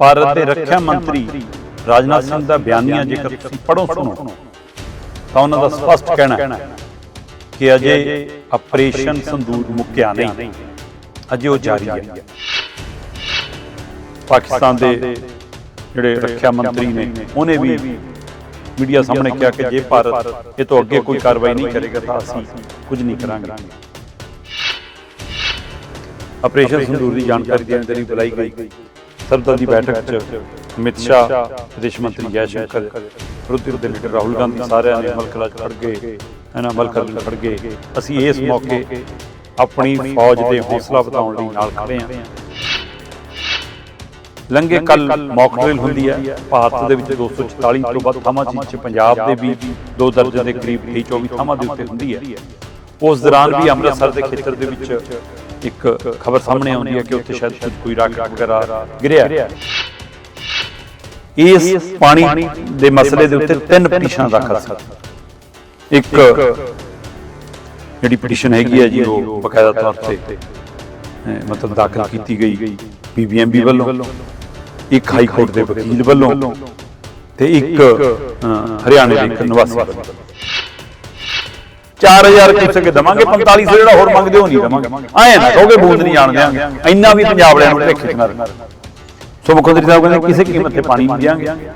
ਭਾਰਤ ਦੇ ਰੱਖਿਆ ਮੰਤਰੀ ਰਾਜਨਾਥ ਸਿੰਘ ਦਾ ਬਿਆਨੀਆ ਜੇਕਰ ਤੁਸੀਂ ਪੜੋ ਸੁਣੋ ਤਾਂ ਉਹਨਾਂ ਦਾ ਸਪਸ਼ਟ ਕਹਿਣਾ ਹੈ ਕਿ ਅਜੇ ਆਪਰੇਸ਼ਨ ਸੰਦੂਰ ਮੁੱਕਿਆ ਨਹੀਂ। ਅਜੇ ਉਹ ਜਾਰੀ ਹੈ। ਪਾਕਿਸਤਾਨ ਦੇ ਜਿਹੜੇ ਰੱਖਿਆ ਮੰਤਰੀ ਨੇ ਉਹਨੇ ਵੀ ਮੀਡੀਆ ਸਾਹਮਣੇ ਕਿਹਾ ਕਿ ਜੇ ਭਾਰਤ ਇਹ ਤੋਂ ਅੱਗੇ ਕੋਈ ਕਾਰਵਾਈ ਨਹੀਂ ਕਰੇਗਾ ਤਾਂ ਅਸੀਂ ਕੁਝ ਨਹੀਂ ਕਰਾਂਗੇ। ਆਪਰੇਸ਼ਨ ਸੰਦੂਰ ਦੀ ਜਾਣਕਾਰੀ ਦੇਣ ਦੇ ਲਈ ਬੁਲਾਈ ਗਈ। ਸਰਦਾਰ ਦੀ ਬੈਠਕ 'ਚ ਅਮਿਤ ਸ਼ਾਹ ਵਿਦੇਸ਼ ਮੰਤਰੀ ਜੈ ਸ਼ੰਕਰ ਵਿਰੋਧੀ ਦੇ ਲੀਡਰ ਰਾਹੁਲ ਗਾਂਧੀ ਸਾਰਿਆਂ ਨੇ ਮਲਕਲਾ ਖੜ ਗਏ ਇਹਨਾਂ ਮਲਕਲ ਖੜ ਗਏ। ਅਸੀਂ ਇਸ ਮੌਕੇ ਆਪਣੀ ਫੌਜ ਦੇ ਹੌਸਲਾ ਵਧਾਉਣ ਲਈ ਨਾਲ ਖੜੇ ਹਾਂ। ਲੰਗੇ ਕੱਲ ਮੌਕ ਡਰਿਲ ਹੁੰਦੀ ਹੈ। ਭਾਰਤ ਦੇ ਵਿੱਚ 244 ਤੋਂ ਵੱਧ ਥਾਵਾਂ ਜਿੱਥੇ ਪੰਜਾਬ ਦੇ ਵੀ ਦੋ ਦਰਜਨ ਦੇ ਕਰੀਬ 23 24 ਥਾਵਾਂ ਦੇ ਉੱਤੇ ਹੁੰਦੀ ਹੈ। ਉਸ ਦੌਰਾਨ ਵੀ ਅੰਮ੍ਰਿਤਸਰ ਦੇ ਖੇਤਰ ਦੇ ਵਿੱਚ ਇੱਕ ਖਬਰ ਸਾਹਮਣੇ ਆਉਂਦੀ ਹੈ ਕਿ ਉੱਥੇ ਸ਼ਾਇਦ ਕੋਈ ਰਾਕਟ ਵਗੈਰਾ ਗਿਰਿਆ ਇਸ ਪਾਣੀ ਦੇ ਮਸਲੇ ਦੇ ਉੱਤੇ ਤਿੰਨ ਪਟੀਸ਼ਨਾਂ ਦਾਖਲ ਸਨ ਇੱਕ ਜਿਹੜੀ ਪਟੀਸ਼ਨ ਹੈਗੀ ਹੈ ਜੀ, ਉਹ ਬਕਾਇਦਾ ਤੌਰ ਤੇ ਮਤਲਬ ਦਾਖਲ ਕੀਤੀ ਗਈ ਪੀਬੀਐਮਬੀ ਵੱਲੋਂ। ਇੱਕ ਹਾਈ ਕੋਰਟ ਦੇ ਵਕੀਲ ਵੱਲੋਂ ਤੇ ਇੱਕ ਹਰਿਆਣੇ ਦੇ ਇੱਕ ਨਿਵਾਸੀ ਵੱਲੋਂ। 4000 ਕਿਉਂ ਕੇ ਦਵਾਂਗੇ 4500 ਜਿਹੜਾ ਹੋਰ ਮੰਗਦੇ ਹੋ ਨਹੀਂ ਦਵਾਂਗੇ। ਆਏ ਨਾ ਕਹੋਗੇ ਬੂੰਦ ਨਹੀਂ ਜਾਣ ਦਿਆਂਗੇ। ਇੰਨਾ ਵੀ ਪੰਜਾਬ ਵਾਲਿਆਂ ਨੂੰ ਭੇਖੇ ਨਾ ਸੋ ਮੁੱਖ ਮੰਤਰੀ ਸਾਹਿਬ ਕਹਿੰਦੇ ਕਿਸੇ ਕੀਮਤ ਤੇ ਪਾਣੀ ਨਹੀਂ ਦਿਆਂਗੇ।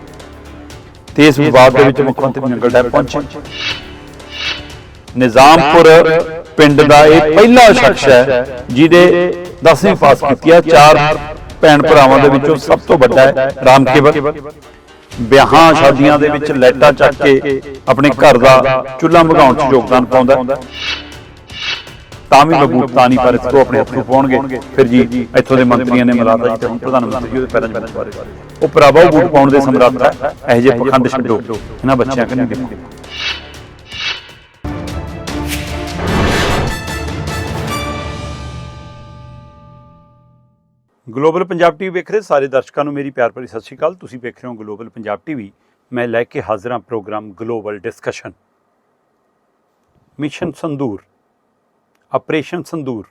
ਤੇ ਇਸ ਵਿਵਾਦ ਦੇ ਵਿੱਚ ਮੁੱਖ ਮੰਤਰੀ ਨੰਗਲ ਡੈਮ ਪਹੁੰਚੇ। ਨਿਜ਼ਾਮਪੁਰ ਪਿੰਡ ਦਾ ਇਹ ਪਹਿਲਾ ਸ਼ਖਸ ਹੈ ਜਿਹਦੇ 10ਵੀਂ ਪਾਸ ਕੀਤੀ ਹੈ ਚਾਰ ਭੈਣ ਭਰਾਵਾਂ ਦੇ ਵਿੱਚੋਂ ਸਭ ਤੋਂ ਵੱਡਾ ਹੈ ਰਾਮਕੇਵਲ ਵਿਆਹਾਂ ਸ਼ਾਦੀਆਂ ਦੇ ਵਿੱਚ ਲੈਟਾ ਚੱਕ ਕੇ ਆਪਣੇ ਘਰ ਦਾ ਚੁੱਲ੍ਹਾ ਮਗਾਉਣ 'ਚ ਯੋਗਦਾਨ ਪਾਉਂਦਾ ਹੈ। ਤਾਂ ਵੀ ਮਬੂਤਾ ਨਹੀਂ, ਪਰ ਇਸ ਤੋਂ ਆਪਣੇ ਹੱਥੋਂ ਪਾਉਣਗੇ। ਫਿਰ ਜੀ, ਇੱਥੋਂ ਦੇ ਮੰਤਰੀਆਂ ਨੇ ਮਿਲਾਤਾ ਜੀ ਤੇ ਹੁਣ ਪ੍ਰਧਾਨ ਮੰਤਰੀ ਉਹਦੇ ਪੈਰਾਂ 'ਚ ਬੈਠ ਬਾਰੇ। ਉਹ ਭਰਾਵਾ ਉਹ ਵੋਟ ਪਾਉਣ ਦੇ ਸਮਰੱਥ ਹੈ। ਇਹ ਜੇ ਪਖੰਡ ਛੱਡੋ। ਇਹਨਾਂ ਬੱਚਿਆਂ ਕੰਨੀ ਦੇਖੋ। ਗਲੋਬਲ ਪੰਜਾਬ ਟੀਵੀ ਵੇਖ ਰਹੇ ਸਾਰੇ ਦਰਸ਼ਕਾਂ ਨੂੰ ਮੇਰੀ ਪਿਆਰ ਭਰੀ ਸਤਿ ਸ਼੍ਰੀ ਅਕਾਲ। ਤੁਸੀਂ ਵੇਖ ਰਹੇ ਹੋ ਗਲੋਬਲ ਪੰਜਾਬ ਟੀਵੀ। ਮੈਂ ਲੈ ਕੇ ਹਾਜ਼ਰ ਹਾਂ program global discussion. Mission Sindoor, operation Sindoor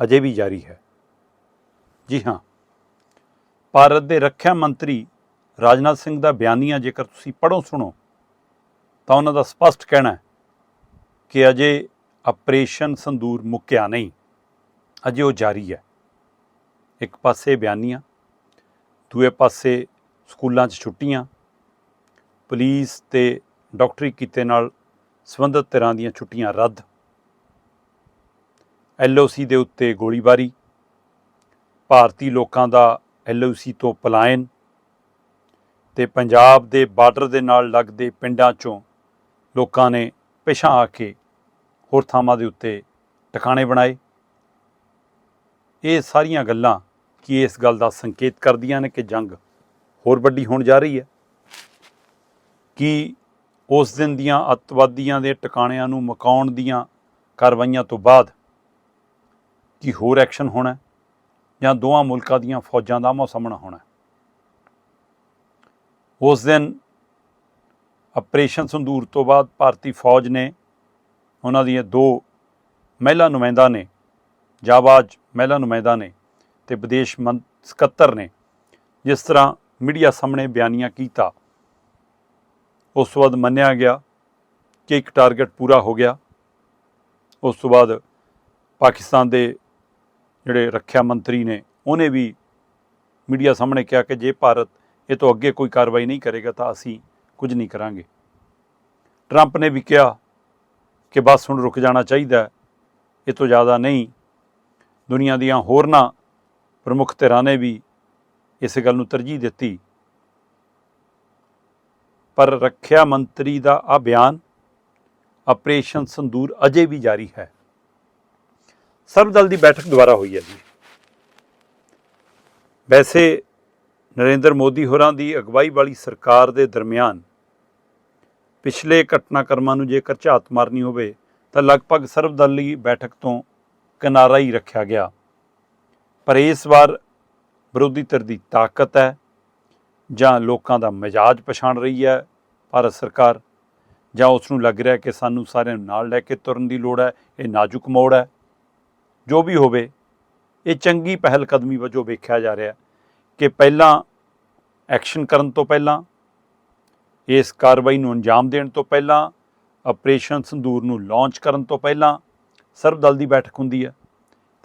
ਅਜੇ ਵੀ ਜਾਰੀ ਹੈ। ਜੀ ਹਾਂ, ਭਾਰਤ ਦੇ ਰੱਖਿਆ ਮੰਤਰੀ ਰਾਜਨਾਥ ਸਿੰਘ ਦਾ ਬਿਆਨੀਆ ਜੇਕਰ ਤੁਸੀਂ ਪੜੋ ਸੁਣੋ, ਤਾਂ ਉਹਨਾਂ ਦਾ ਸਪਸ਼ਟ ਕਹਿਣਾ ਹੈ ਕਿ ਅਜੇ ਆਪਰੇਸ਼ਨ ਸੰਦੂਰ ਮੁੱਕਿਆ ਨਹੀਂ। ਅਜੇ ਉਹ ਜਾਰੀ ਹੈ। ਇੱਕ ਪਾਸੇ ਬਿਆਨੀਆਂ, ਦੂਏ ਪਾਸੇ ਸਕੂਲਾਂ 'ਚ ਛੁੱਟੀਆਂ। ਪੁਲਿਸ ਤੇ ਡਾਕਟਰੀ ਕਿੱਤੇ ਨਾਲ ਸੰਬੰਧਿਤ ਤਰ੍ਹਾਂ ਦੀਆਂ ਛੁੱਟੀਆਂ ਰੱਦ। ਐਲਓਸੀ ਦੇ ਉੱਤੇ ਗੋਲੀਬਾਰੀ। ਭਾਰਤੀ ਲੋਕਾਂ ਦਾ ਐਲਓਸੀ ਤੋਂ ਪਲਾਇਨ। ਤੇ ਪੰਜਾਬ ਦੇ ਬਾਰਡਰ ਦੇ ਨਾਲ ਲੱਗਦੇ ਪਿੰਡਾਂ 'ਚੋਂ ਲੋਕਾਂ ਨੇ ਪਿਛਾਂ ਆ ਕੇ ਹੋਰ ਥਾਵਾਂ ਦੇ ਉੱਤੇ ਟਿਕਾਣੇ ਬਣਾਏ। ਇਹ ਸਾਰੀਆਂ ਗੱਲਾਂ ਕੀ ਇਸ ਗੱਲ ਦਾ ਸੰਕੇਤ ਕਰਦੀਆਂ ਨੇ ਕਿ ਜੰਗ ਹੋਰ ਵੱਡੀ ਹੋਣ ਜਾ ਰਹੀ ਹੈ? ਕਿ ਉਸ ਦਿਨ ਦੀਆਂ ਅੱਤਵਾਦੀਆਂ ਦੇ ਟਿਕਾਣਿਆਂ ਨੂੰ ਮਕਾਉਣ ਦੀਆਂ ਕਾਰਵਾਈਆਂ ਤੋਂ ਬਾਅਦ ਕੀ ਹੋਰ ਐਕਸ਼ਨ ਹੋਣਾ ਜਾਂ ਦੋਵਾਂ ਮੁਲਕਾਂ ਦੀਆਂ ਫੌਜਾਂ ਦਾ ਆਮੋ ਸਾਹਮਣਾ ਹੋਣਾ ਉਸ ਦਿਨ ਆਪਰੇਸ਼ਨ ਸੰਦੂਰ ਤੋਂ ਬਾਅਦ ਭਾਰਤੀ ਫੌਜ ਨੇ ਉਹਨਾਂ ਦੀਆਂ ਦੋ ਮਹਿਲਾ ਨੁਮਾਇੰਦਾ ਨੇ, ਜਾਬਾਜ਼ ਮਹਿਲਾ ਨੁਮਾਇੰਦਾ ਨੇ ਤੇ ਵਿਦੇਸ਼ ਮੰਤ ਸਕੱਤਰ ਨੇ ਜਿਸ ਤਰ੍ਹਾਂ ਮੀਡੀਆ ਸਾਹਮਣੇ ਬਿਆਨੀਆਂ ਕੀਤਾ। ਉਸ ਤੋਂ ਬਾਅਦ ਮੰਨਿਆ ਗਿਆ ਕਿ ਇੱਕ ਟਾਰਗੇਟ ਪੂਰਾ ਹੋ ਗਿਆ। ਉਸ ਤੋਂ ਬਾਅਦ ਪਾਕਿਸਤਾਨ ਦੇ ਜਿਹੜੇ ਰੱਖਿਆ ਮੰਤਰੀ ਨੇ, ਉਹਨੇ ਵੀ ਮੀਡੀਆ ਸਾਹਮਣੇ ਕਿਹਾ ਕਿ ਜੇ ਭਾਰਤ ਇਹ ਤੋਂ ਅੱਗੇ ਕੋਈ ਕਾਰਵਾਈ ਨਹੀਂ ਕਰੇਗਾ ਤਾਂ ਅਸੀਂ ਕੁਝ ਨਹੀਂ ਕਰਾਂਗੇ। ਟਰੰਪ ਨੇ ਵੀ ਕਿਹਾ ਕਿ ਬਸ ਹੁਣ ਰੁਕ ਜਾਣਾ ਚਾਹੀਦਾ ਇਹ ਤੋਂ ਜ਼ਿਆਦਾ ਨਹੀਂ। ਦੁਨੀਆ ਦੀਆਂ ਹੋਰਨਾਂ ਪ੍ਰਮੁੱਖ ਧਿਰਾਂ ਨੇ ਵੀ ਇਸ ਗੱਲ ਨੂੰ ਤਰਜੀਹ ਦਿੱਤੀ। ਪਰ ਰੱਖਿਆ ਮੰਤਰੀ ਦਾ ਆ ਬਿਆਨ ਆਪਰੇਸ਼ਨ ਸੰਦੂਰ ਅਜੇ ਵੀ ਜਾਰੀ ਹੈ। ਸਰਬਦਲ ਦੀ ਬੈਠਕ ਦੁਬਾਰਾ ਹੋਈ ਹੈ ਜੀ। ਵੈਸੇ ਨਰਿੰਦਰ ਮੋਦੀ ਹੋਰਾਂ ਦੀ ਅਗਵਾਈ ਵਾਲੀ ਸਰਕਾਰ ਦੇ ਦਰਮਿਆਨ ਪਿਛਲੇ ਘਟਨਾਕ੍ਰਮਾਂ ਨੂੰ ਜੇਕਰ ਝਾਤ ਮਾਰਨੀ ਹੋਵੇ ਤਾਂ ਲਗਭਗ ਸਰਬਦਲੀ ਬੈਠਕ ਤੋਂ ਕਿਨਾਰਾ ਹੀ ਰੱਖਿਆ ਗਿਆ। ਪਰ ਇਸ ਵਾਰ ਵਿਰੋਧੀ ਧਿਰ ਦੀ ਤਾਕਤ ਹੈ ਜਾਂ ਲੋਕਾਂ ਦਾ ਮਿਜਾਜ ਪਛਾਣ ਰਹੀ ਹੈ ਭਾਰਤ ਸਰਕਾਰ, ਜਾਂ ਉਸ ਨੂੰ ਲੱਗ ਰਿਹਾ ਕਿ ਸਾਨੂੰ ਸਾਰਿਆਂ ਨੂੰ ਨਾਲ ਲੈ ਕੇ ਤੁਰਨ ਦੀ ਲੋੜ ਹੈ, ਇਹ ਨਾਜ਼ੁਕ ਮੋੜ ਹੈ। ਜੋ ਵੀ ਹੋਵੇ, ਇਹ ਚੰਗੀ ਪਹਿਲ ਕਦਮੀ ਵਜੋਂ ਵੇਖਿਆ ਜਾ ਰਿਹਾ ਕਿ ਪਹਿਲਾਂ ਐਕਸ਼ਨ ਕਰਨ ਤੋਂ ਪਹਿਲਾਂ, ਇਸ ਕਾਰਵਾਈ ਨੂੰ ਅੰਜਾਮ ਦੇਣ ਤੋਂ ਪਹਿਲਾਂ, ਆਪਰੇਸ਼ਨ ਸੰਦੂਰ ਨੂੰ ਲਾਂਚ ਕਰਨ ਤੋਂ ਪਹਿਲਾਂ ਸਰਬਦਲ ਦੀ ਬੈਠਕ ਹੁੰਦੀ ਹੈ।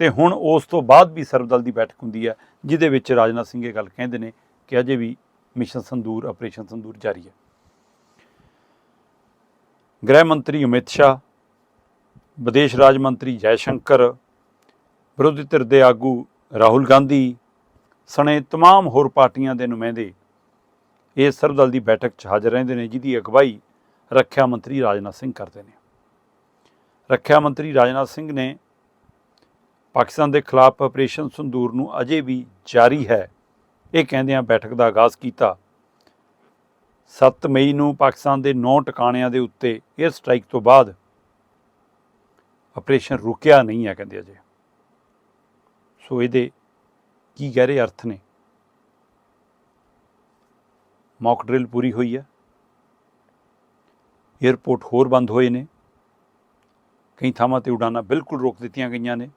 ਤੇ ਹੁਣ ਉਸ ਤੋਂ ਬਾਅਦ ਵੀ ਸਰਬਦਲ ਦੀ ਬੈਠਕ ਹੁੰਦੀ ਹੈ ਜਿਹਦੇ ਵਿੱਚ ਰਾਜਨਾਥ ਸਿੰਘ ਇਹ ਗੱਲ ਕਹਿੰਦੇ ਨੇ ਕਿ ਅਜੇ ਵੀ ਮਿਸ਼ਨ ਸੰਦੂਰ ਆਪਰੇਸ਼ਨ ਸੰਦੂਰ ਜਾਰੀ ਹੈ ਗ੍ਰਹਿ ਮੰਤਰੀ ਅਮਿਤ ਸ਼ਾਹ ਵਿਦੇਸ਼ ਰਾਜ ਮੰਤਰੀ ਜੈ ਸ਼ੰਕਰ ਵਿਰੋਧੀ ਧਿਰ ਦੇ ਆਗੂ ਰਾਹੁਲ ਗਾਂਧੀ ਸਣੇ तमाम ਹੋਰ ਪਾਰਟੀਆਂ ਦੇ ਨੁਮਾਇੰਦੇ ਇਸ ਸਰਬਦਲ ਦੀ ਬੈਠਕ 'ਚ ਹਾਜ਼ਰ ਰਹਿੰਦੇ ਨੇ ਜਿਹਦੀ ਅਗਵਾਈ ਰੱਖਿਆ ਮੰਤਰੀ ਰਾਜਨਾਥ ਸਿੰਘ ਕਰਦੇ ਨੇ ਰੱਖਿਆ ਮੰਤਰੀ ਰਾਜਨਾਥ ਸਿੰਘ ਨੇ ਪਾਕਿਸਤਾਨ ਦੇ ਖਿਲਾਫ ਆਪਰੇਸ਼ਨ ਸੰਦੂਰ ਨੂੰ ਅਜੇ ਵੀ ਜਾਰੀ ਹੈ। ਇਹ ਕਹਿੰਦਿਆਂ ਬੈਠਕ ਦਾ ਆਗਾਜ਼ ਕੀਤਾ। 7 ਮਈ ਨੂੰ ਪਾਕਿਸਤਾਨ ਦੇ 9 ਟਿਕਾਣਿਆਂ ਦੇ ਉੱਤੇ 에ਅਰ ਸਟ੍ਰਾਈਕ ਤੋਂ ਬਾਅਦ ਆਪਰੇਸ਼ਨ ਰੁਕਿਆ ਨਹੀਂ ਹੈ ਕਹਿੰਦੇ ਅਜੇ। ਸੋ ਇਹਦੇ ਕੀ ਗਹਿਰੇ ਅਰਥ ਨੇ? ਮੌਕ ਡਰਿਲ ਪੂਰੀ ਹੋਈ ਹੈ। 에ਅਰਪੋਰਟ ਹੋਰ ਬੰਦ ਹੋਏ ਨੇ। ਕਈ ਥਾਵਾਂ ਤੇ ਉਡਾਨਾਂ ਬਿਲਕੁਲ ਰੋਕ ਦਿੱਤੀਆਂ ਗਈਆਂ ਨੇ।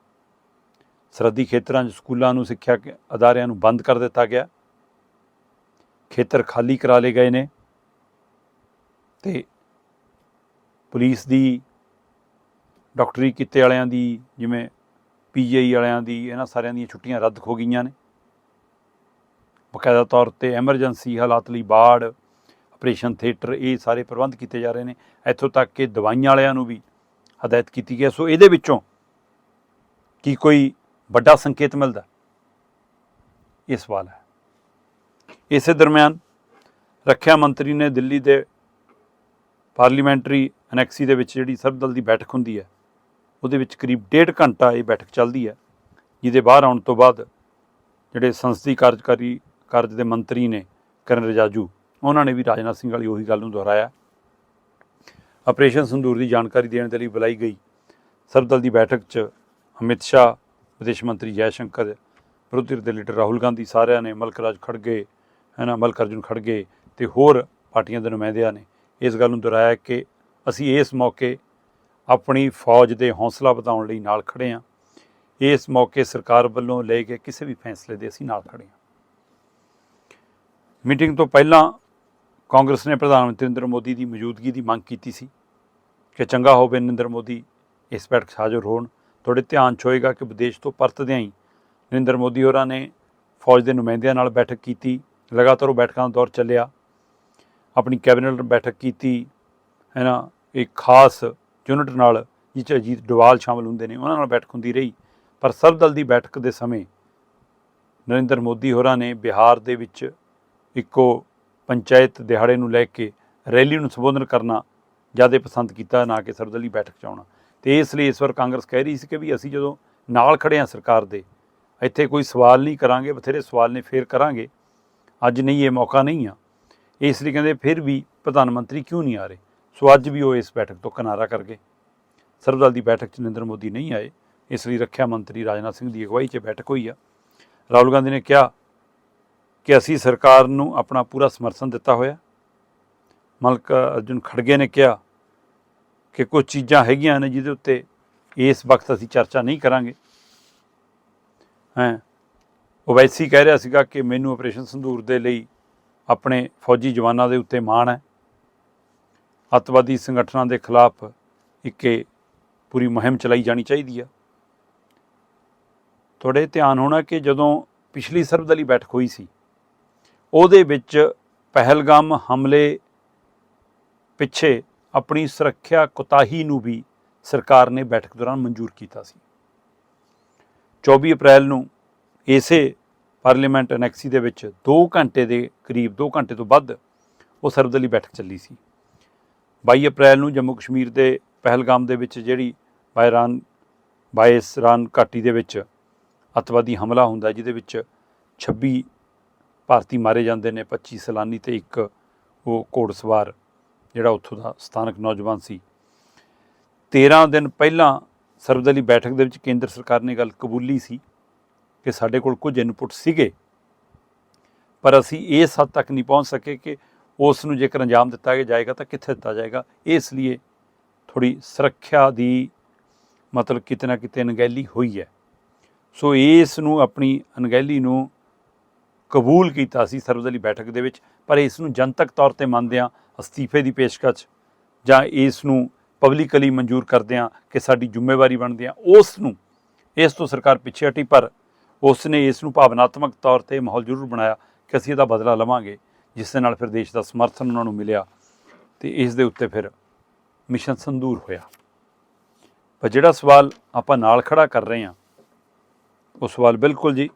ਸਰਹੱਦੀ ਖੇਤਰਾਂ 'ਚ ਸਕੂਲਾਂ ਨੂੰ, ਸਿੱਖਿਆ ਅਦਾਰਿਆਂ ਨੂੰ ਬੰਦ ਕਰ ਦਿੱਤਾ ਗਿਆ। ਖੇਤਰ ਖਾਲੀ ਕਰਾ ਲਏ ਗਏ ਨੇ। ਤੇ ਪੁਲਿਸ ਦੀ, ਡਾਕਟਰੀ ਕਿੱਤੇ ਵਾਲਿਆਂ ਦੀ, ਜਿਵੇਂ ਪੀਜੀਆਈ ਵਾਲਿਆਂ ਦੀ, ਇਹਨਾਂ ਸਾਰਿਆਂ ਦੀਆਂ ਛੁੱਟੀਆਂ ਰੱਦ ਹੋ ਗਈਆਂ ਨੇ। ਬਕਾਇਦਾ ਤੌਰ ਤੇ ਐਮਰਜੈਂਸੀ ਹਾਲਾਤ ਲਈ ਬਾੜ, ਆਪਰੇਸ਼ਨ ਥੀਏਟਰ, ਇਹ ਸਾਰੇ ਪ੍ਰਬੰਧ ਕੀਤੇ ਜਾ ਰਹੇ ਨੇ। ਇੱਥੋਂ ਤੱਕ ਕਿ ਦਵਾਈਆਂ ਵਾਲਿਆਂ ਨੂੰ ਵੀ ਹਦਾਇਤ ਕੀਤੀ ਗਈ ਹੈ। ਸੋ ਇਹਦੇ ਵਿੱਚੋਂ ਕੀ ਕੋਈ ਵੱਡਾ ਸੰਕੇਤ ਮਿਲਦਾ ਇਹ ਸਵਾਲ ਹੈ। ਇਸੇ ਦਰਮਿਆਨ ਰੱਖਿਆ ਮੰਤਰੀ ਨੇ ਦਿੱਲੀ ਦੇ ਪਾਰਲੀਮੈਂਟਰੀ ਅਨੈਕਸੀ ਦੇ ਵਿੱਚ ਜਿਹੜੀ ਸਰਬ ਦਲ ਦੀ ਬੈਠਕ ਹੁੰਦੀ ਹੈ, ਉਹਦੇ ਵਿੱਚ ਕਰੀਬ ਡੇਢ ਘੰਟਾ ਇਹ ਬੈਠਕ ਚੱਲਦੀ ਹੈ, ਜਿਹਦੇ ਬਾਹਰ ਆਉਣ ਤੋਂ ਬਾਅਦ ਜਿਹੜੇ ਸੰਸਦੀ ਕਾਰਜਕਾਰੀ ਕਾਰਜ ਦੇ ਮੰਤਰੀ ਨੇ ਕਰਨ ਰਜਾਜੂ, ਉਹਨਾਂ ਨੇ ਵੀ ਰਾਜਨਾਥ ਸਿੰਘ ਵਾਲੀ ਉਹੀ ਗੱਲ ਨੂੰ ਦੁਹਰਾਇਆ। ਆਪਰੇਸ਼ਨ ਸੰਦੂਰ ਦੀ ਜਾਣਕਾਰੀ ਦੇਣ ਦੇ ਲਈ ਬੁਲਾਈ ਗਈ। ਸਰਬ ਦਲ ਦੀ ਬੈਠਕ 'ਚ ਅਮਿਤ ਸ਼ਾਹ ਵਿਦੇਸ਼ ਮੰਤਰੀ ਜੈ ਸ਼ੰਕਰ ਵਿਰੋਧੀ ਧਿਰ ਦੇ ਲੀਡਰ ਰਾਹੁਲ ਗਾਂਧੀ ਸਾਰਿਆਂ ਨੇ ਮਲਕਰਾਜ ਖੜਗੇ ਹੈ ਨਾ ਮਲਕ ਅਰਜੁਨ ਖੜਗੇ ਤੇ ਹੋਰ ਪਾਰਟੀਆਂ ਦੇ ਨੁਮਾਇੰਦਿਆਂ ਨੇ ਇਸ ਗੱਲ ਨੂੰ ਦੁਹਰਾਇਆ ਕਿ ਅਸੀਂ ਇਸ ਮੌਕੇ ਆਪਣੀ ਫੌਜ ਦੇ ਹੌਸਲਾ ਵਧਾਉਣ ਲਈ ਨਾਲ ਖੜੇ ਹਾਂ। ਇਸ ਮੌਕੇ ਸਰਕਾਰ ਵੱਲੋਂ ਲਏ ਗਏ ਕਿਸੇ ਵੀ ਫੈਸਲੇ ਦੇ ਅਸੀਂ ਨਾਲ ਖੜੇ ਹਾਂ। ਮੀਟਿੰਗ ਤੋਂ ਪਹਿਲਾਂ ਕਾਂਗਰਸ ਨੇ ਪ੍ਰਧਾਨ ਮੰਤਰੀ ਨਰਿੰਦਰ ਮੋਦੀ ਦੀ ਮੌਜੂਦਗੀ ਦੀ ਮੰਗ ਕੀਤੀ ਸੀ ਕਿ ਚੰਗਾ ਹੋਵੇ ਨਰਿੰਦਰ ਮੋਦੀ ਇਸ ਬੈਠਕ ਹਾਜ਼ਰ ਹੋਣ। ਤੁਹਾਡੇ ਧਿਆਨ 'ਚ ਹੋਏਗਾ ਕਿ ਵਿਦੇਸ਼ ਤੋਂ ਪਰਤਦਿਆਂ ਹੀ ਨਰਿੰਦਰ ਮੋਦੀ ਹੋਰਾਂ ਨੇ ਫੌਜ ਦੇ ਨੁਮਾਇੰਦਿਆਂ ਨਾਲ ਬੈਠਕ ਕੀਤੀ, ਲਗਾਤਾਰ ਉਹ ਬੈਠਕਾਂ ਦਾ ਦੌਰ ਚੱਲਿਆ। ਆਪਣੀ ਕੈਬਨਿਟ ਨਾਲ ਬੈਠਕ ਕੀਤੀ ਹੈ ਨਾ ਇੱਕ ਖਾਸ ਯੂਨਿਟ ਨਾਲ ਜਿਸ 'ਚ ਅਜੀਤ ਡੋਵਾਲ ਸ਼ਾਮਲ ਹੁੰਦੇ ਨੇ, ਉਹਨਾਂ ਨਾਲ ਬੈਠਕ ਹੁੰਦੀ ਰਹੀ। ਪਰ ਸਰਬਦਲ ਦੀ ਬੈਠਕ ਦੇ ਸਮੇਂ ਨਰਿੰਦਰ ਮੋਦੀ ਹੋਰਾਂ ਨੇ ਬਿਹਾਰ ਦੇ ਵਿੱਚ ਇੱਕੋ ਪੰਚਾਇਤ ਦਿਹਾੜੇ ਨੂੰ ਲੈ ਕੇ ਰੈਲੀ ਨੂੰ ਸੰਬੋਧਨ ਕਰਨਾ ਜ਼ਿਆਦਾ ਪਸੰਦ ਕੀਤਾ, ਨਾ ਕਿ ਸਰਬਦਲੀ ਬੈਠਕ 'ਚ ਆਉਣਾ। ਤੇ ਇਸ ਲਈ ਇਸ ਵਾਰ ਕਾਂਗਰਸ ਕਹਿ ਰਹੀ ਸੀ ਕਿ ਵੀ ਅਸੀਂ ਜਦੋਂ ਨਾਲ ਖੜੇ ਹਾਂ ਸਰਕਾਰ ਦੇ, ਇੱਥੇ ਕੋਈ ਸਵਾਲ ਨਹੀਂ ਕਰਾਂਗੇ, ਬਥੇਰੇ ਸਵਾਲ ਨੇ ਫੇਰ ਕਰਾਂਗੇ। ਅੱਜ ਨਹੀਂ, ਇਹ ਮੌਕਾ ਨਹੀਂ ਆ। ਇਸ ਲਈ ਕਹਿੰਦੇ ਫਿਰ ਵੀ ਪ੍ਰਧਾਨ ਮੰਤਰੀ ਕਿਉਂ ਨਹੀਂ ਆ ਰਹੇ? ਸੋ ਅੱਜ ਵੀ ਉਹ ਇਸ ਬੈਠਕ ਤੋਂ ਕਿਨਾਰਾ ਕਰ ਗਏ। ਸਰਬਦਲ ਦੀ ਬੈਠਕ 'ਚ ਨਰਿੰਦਰ ਮੋਦੀ ਨਹੀਂ ਆਏ। ਇਸ ਲਈ ਰੱਖਿਆ ਮੰਤਰੀ ਰਾਜਨਾਥ ਸਿੰਘ ਦੀ ਅਗਵਾਈ 'ਚ ਬੈਠਕ ਹੋਈ ਆ। ਰਾਹੁਲ ਗਾਂਧੀ ਨੇ ਕਿਹਾ ਕਿ ਅਸੀਂ ਸਰਕਾਰ ਨੂੰ ਆਪਣਾ ਪੂਰਾ ਸਮਰਥਨ ਦਿੱਤਾ ਹੋਇਆ। ਮਲਕ ਅਰਜੁਨ ਖੜਗੇ ਨੇ ਕਿਹਾ ਕਿ ਕੁਝ ਚੀਜ਼ਾਂ ਹੈਗੀਆਂ ਨੇ ਜਿਹਦੇ ਉੱਤੇ ਇਸ ਵਕਤ ਅਸੀਂ ਚਰਚਾ ਨਹੀਂ ਕਰਾਂਗੇ। ਹੈ? ਉਹ ਵੈਸੀ ਕਹਿ ਰਿਹਾ ਸੀਗਾ ਕਿ ਮੈਨੂੰ ਆਪਰੇਸ਼ਨ ਸੰਧੂਰ ਦੇ ਲਈ ਆਪਣੇ ਫੌਜੀ ਜਵਾਨਾਂ ਦੇ ਉੱਤੇ ਮਾਣ ਹੈ। ਅੱਤਵਾਦੀ ਸੰਗਠਨਾਂ ਦੇ ਖਿਲਾਫ ਇੱਕੇ ਪੂਰੀ ਮੁਹਿੰਮ ਚਲਾਈ ਜਾਣੀ ਚਾਹੀਦੀ ਆ। ਤੁਹਾਡੇ ਧਿਆਨ ਹੋਣਾ ਕਿ ਜਦੋਂ ਪਿਛਲੀ ਸਰਬਦਲੀ ਬੈਠਕ ਹੋਈ ਸੀ, ਉਹਦੇ ਵਿੱਚ ਪਹਿਲਗਾਮ ਹਮਲੇ ਪਿੱਛੇ ਆਪਣੀ ਸੁਰੱਖਿਆ ਕੁਤਾਹੀ ਨੂੰ ਵੀ ਸਰਕਾਰ ਨੇ ਬੈਠਕ ਦੌਰਾਨ ਮਨਜ਼ੂਰ ਕੀਤਾ ਸੀ। 24 ਅਪ੍ਰੈਲ ਨੂੰ ਇਸੇ ਪਾਰਲੀਮੈਂਟ ਐਨੈਕਸੀ ਦੇ ਵਿੱਚ 2 ਘੰਟੇ ਦੇ ਕਰੀਬ 2 ਘੰਟੇ ਤੋਂ ਵੱਧ ਉਹ ਸਰਬਦਲੀ ਬੈਠਕ ਚੱਲੀ ਸੀ। 22 ਅਪ੍ਰੈਲ ਨੂੰ ਜੰਮੂ ਕਸ਼ਮੀਰ ਦੇ ਪਹਿਲਗਾਮ ਦੇ ਵਿੱਚ ਜਿਹੜੀ ਬਾਇਰਾਨ ਬਾਇਸਰਾਨ ਘਾਟੀ ਦੇ ਵਿੱਚ ਅੱਤਵਾਦੀ ਹਮਲਾ ਹੁੰਦਾ ਜਿਹਦੇ ਵਿੱਚ 26 ਭਾਰਤੀ ਮਾਰੇ ਜਾਂਦੇ ਨੇ 25 ਸੈਲਾਨੀ ਤੇ ਇੱਕ ਉਹ ਘੋੜਸਵਾਰ ਜਿਹੜਾ ਉੱਥੋਂ ਦਾ ਸਥਾਨਕ ਨੌਜਵਾਨ ਸੀ। 13 ਦਿਨ ਪਹਿਲਾਂ ਸਰਵਦਲੀ ਬੈਠਕ ਦੇ ਵਿੱਚ ਕੇਂਦਰ ਸਰਕਾਰ ਨੇ ਗੱਲ ਕਬੂਲੀ ਸੀ ਕਿ ਸਾਡੇ ਕੋਲ ਕੁਝ ਇਨਪੁਟ ਸੀਗੇ। ਪਰ ਅਸੀਂ ਇਸ ਹੱਦ ਤੱਕ ਨਹੀਂ ਪਹੁੰਚ ਸਕੇ ਕਿ ਉਸ ਨੂੰ ਜੇਕਰ ਅੰਜਾਮ ਦਿੱਤਾ ਜਾਏਗਾ ਤਾਂ ਕਿੱਥੇ ਦਿੱਤਾ ਜਾਏਗਾ। ਇਸ ਲਈ ਥੋੜੀ ਸੁਰੱਖਿਆ ਦੀ ਮਤਲਬ ਕਿਤੇ ਨਾ ਕਿਤੇ ਅਣਗਹਿਲੀ ਹੋਈ ਹੈ। ਸੋ ਇਸ ਨੂੰ ਆਪਣੀ ਅਣਗਹਿਲੀ ਨੂੰ ਕਬੂਲ ਕੀਤਾ ਸੀ ਸਰਵਦਲੀ ਬੈਠਕ ਦੇ ਵਿੱਚ। ਪਰ ਇਸ ਨੂੰ ਜਨਤਕ ਤੌਰ ਤੇ ਮੰਨਦਿਆਂ ਅਸਤੀਫੇ ਦੀ ਪੇਸ਼ਕਸ਼ ਜਾਂ ਇਸ ਨੂੰ ਪਬਲਿਕਲੀ ਮਨਜ਼ੂਰ ਕਰਦਿਆਂ ਕਿ ਸਾਡੀ ਜ਼ਿੰਮੇਵਾਰੀ ਬਣਦਿਆਂ ਉਸ ਨੂੰ, ਇਸ ਤੋਂ ਸਰਕਾਰ ਪਿੱਛੇ ਹਟੀ, ਪਰ ਉਸ ਨੇ ਇਸ ਨੂੰ ਭਾਵਨਾਤਮਕ ਤੌਰ ਤੇ ਮਾਹੌਲ ਜ਼ਰੂਰ ਬਣਾਇਆ ਕਿ ਅਸੀਂ ਇਹਦਾ ਬਦਲਾ ਲਵਾਂਗੇ, ਜਿਸ ਦੇ ਨਾਲ ਫਿਰ ਦੇਸ਼ ਦਾ ਸਮਰਥਨ ਉਹਨਾਂ ਨੂੰ ਮਿਲਿਆ ਤੇ ਇਸ ਦੇ ਉੱਤੇ ਫਿਰ ਮਿਸ਼ਨ ਸੰਦੂਰ ਹੋਇਆ। ਪਰ ਜਿਹੜਾ ਸਵਾਲ ਆਪਾਂ ਨਾਲ ਖੜਾ ਕਰ ਰਹੇ ਹਾਂ, ਉਹ ਸਵਾਲ ਬਿਲਕੁਲ ਜੀ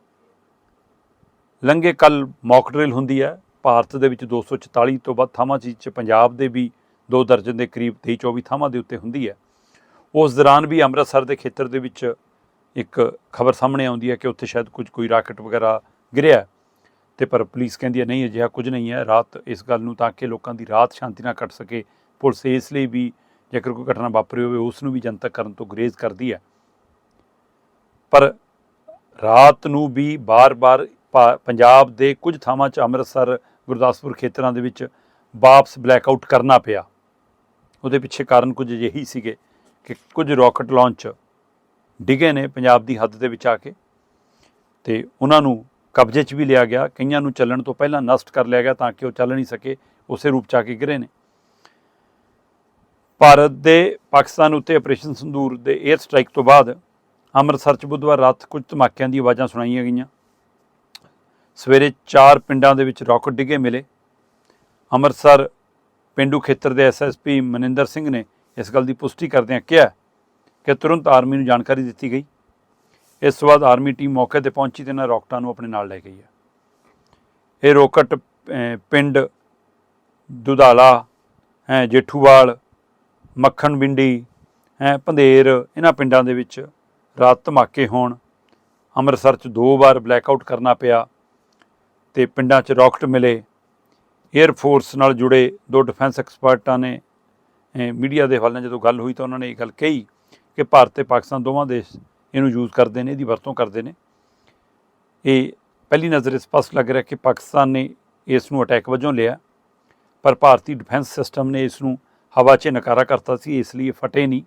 ਲੰਘੇ ਕੱਲ ਮੌਕ ਡਰਿਲ ਹੁੰਦੀ ਹੈ ਭਾਰਤ ਦੇ ਵਿੱਚ 244 ਤੋਂ ਵੱਧ ਥਾਵਾਂ 'ਚ ਪੰਜਾਬ ਦੇ ਵੀ ਦੋ ਦਰਜਨ ਦੇ ਕਰੀਬ 23 24 ਥਾਵਾਂ ਦੇ ਉੱਤੇ ਹੁੰਦੀ ਹੈ। ਉਸ ਦੌਰਾਨ ਵੀ ਅੰਮ੍ਰਿਤਸਰ ਦੇ ਖੇਤਰ ਦੇ ਵਿੱਚ ਇੱਕ ਖਬਰ ਸਾਹਮਣੇ ਆਉਂਦੀ ਹੈ ਕਿ ਉੱਥੇ ਸ਼ਾਇਦ ਕੁਝ ਕੋਈ ਰਾਕਟ ਵਗੈਰਾ ਗਿਰਿਆ ਤੇ ਪਰ ਪੁਲਿਸ ਕਹਿੰਦੀ ਹੈ, ਨਹੀਂ, ਅਜਿਹਾ ਕੁਝ ਨਹੀਂ ਹੈ। ਰਾਤ ਇਸ ਗੱਲ ਨੂੰ ਤਾਂ ਕਿ ਲੋਕਾਂ ਦੀ ਰਾਤ ਸ਼ਾਂਤੀ ਨਾਲ ਕੱਟ ਸਕੇ। ਪੁਲਿਸ ਇਸ ਲਈ ਵੀ ਜੇਕਰ ਕੋਈ ਘਟਨਾ ਵਾਪਰੀ ਹੋਵੇ, ਉਸ ਨੂੰ ਵੀ ਜਨਤਕ ਕਰਨ ਤੋਂ ਗੁਰੇਜ਼ ਕਰਦੀ ਹੈ। ਪਰ ਰਾਤ ਨੂੰ ਵੀ ਬਾਰ-ਬਾਰ ਪਾ- ਪੰਜਾਬ ਦੇ ਕੁਝ ਥਾਵਾਂ 'ਚ ਅੰਮ੍ਰਿਤਸਰ ਗੁਰਦਾਸਪੁਰ ਖੇਤਰਾਂ ਦੇ ਵਿੱਚ ਵਾਪਸ ਬਲੈਕਆਊਟ ਕਰਨਾ ਪਿਆ। ਉਹਦੇ ਪਿੱਛੇ ਕਾਰਨ ਕੁਝ ਅਜਿਹੀ ਸੀਗੇ ਕਿ ਕੁਝ ਰਾਕਟ ਲਾਂਚ ਡਿੱਗੇ ਨੇ ਪੰਜਾਬ ਦੀ ਹੱਦ ਦੇ ਵਿੱਚ ਆ ਕੇ। ਤੇ ਉਹਨਾਂ ਨੂੰ ਕਬਜ਼ੇ 'ਚ ਵੀ ਲਿਆ ਗਿਆ, ਕਈਆਂ ਨੂੰ ਚੱਲਣ ਤੋਂ ਪਹਿਲਾਂ ਨਸ਼ਟ ਕਰ ਲਿਆ ਗਿਆ ਤਾਂ ਕਿ ਉਹ ਚੱਲ ਨਹੀਂ ਸਕੇ, ਉਸੇ ਰੂਪ 'ਚ ਆ ਕੇ ਗਿਰੇ ਨੇ। ਭਾਰਤ ਦੇ ਪਾਕਿਸਤਾਨ ਉੱਤੇ ਆਪਰੇਸ਼ਨ ਸੰਦੂਰ ਦੇ 에ਅਰ ਸਟ੍ਰਾਈਕ ਤੋਂ ਬਾਅਦ ਅੰਮ੍ਰਿਤਸਰ 'ਚ ਬੁੱਧਵਾਰ ਰਾਤ ਕੁਝ ਧਮਾਕਿਆਂ ਦੀ ਆਵਾਜ਼ਾਂ ਸੁਣਾਈਆਂ ਗਈਆਂ। ਸਵੇਰੇ ਚਾਰ ਪਿੰਡਾਂ ਦੇ ਵਿੱਚ ਰਾਕਟ ਡਿੱਗੇ ਮਿਲੇ। ਅੰਮ੍ਰਿਤਸਰ ਪਿੰਡੂ ਖੇਤਰ ਦੇ ਐਸਐਸਪੀ ਮਨਿੰਦਰ ਸਿੰਘ ਨੇ ਇਸ ਗੱਲ ਦੀ ਪੁਸ਼ਟੀ ਕਰਦਿਆਂ ਕਿਹਾ ਕਿ ਤੁਰੰਤ ਆਰਮੀ ਨੂੰ ਜਾਣਕਾਰੀ ਦਿੱਤੀ ਗਈ। ਇਸ ਤੋਂ ਬਾਅਦ ਆਰਮੀ ਟੀਮ ਮੌਕੇ ਤੇ ਪਹੁੰਚੀ ਤੇ ਇਹਨਾਂ ਰਾਕਟਾਂ ਨੂੰ ਆਪਣੇ ਨਾਲ ਲੈ ਗਈ ਹੈ। ਇਹ ਰੋਕਟ ਪਿੰਡ ਦੁਧਾਲਾ, ਹੈ, ਜੇਠੂਵਾਲ ਮੱਖਣ ਬਿੰਡੀ ਹੈ, ਪੰਧੇਰ, ਇਹਨਾਂ ਪਿੰਡਾਂ ਦੇ ਵਿੱਚ ਰਾਤ ਧਮਾਕੇ ਹੋਣ। ਅੰਮ੍ਰਿਤਸਰ 'ਚ ਦੋ ਵਾਰ ਬਲੈਕਆਊਟ ਕਰਨਾ ਪਿਆ। ਤੇ ਪਿੰਡਾਂ 'ਚ ਰਾਕਟ ਮਿਲੇ। 에ਅਰ ਫੋਰਸ ਨਾਲ ਜੁੜੇ ਦੋ ਡਿਫੈਂਸ ਐਕਸਪਰਟਾਂ ਨੇ ਮੀਡੀਆ ਦੇ ਹਵਾਲੇ ਨਾਲ ਜਦੋਂ ਗੱਲ ਹੋਈ ਤਾਂ ਉਹਨਾਂ ਨੇ ਇਹ ਗੱਲ ਕਹੀ ਕਿ ਭਾਰਤ ਤੇ ਪਾਕਿਸਤਾਨ ਦੋਵਾਂ ਦੇਸ਼ ਇਹਨੂੰ ਯੂਜ਼ ਕਰਦੇ ਨੇ, ਇਹਦੀ ਵਰਤੋਂ ਕਰਦੇ ਨੇ। ਇਹ ਪਹਿਲੀ ਨਜ਼ਰ ਸਪਸ਼ਟ ਲੱਗ ਰਿਹਾ ਕਿ ਪਾਕਿਸਤਾਨ ਨੇ ਇਸ ਨੂੰ ਅਟੈਕ ਵਜੋਂ ਲਿਆ, ਪਰ ਭਾਰਤੀ ਡਿਫੈਂਸ ਸਿਸਟਮ ਨੇ ਇਸ ਨੂੰ ਹਵਾ 'ਚ ਨਕਾਰਾ ਕਰਤਾ ਸੀ, ਇਸ ਲਈ ਇਹ ਫਟੇ ਨਹੀਂ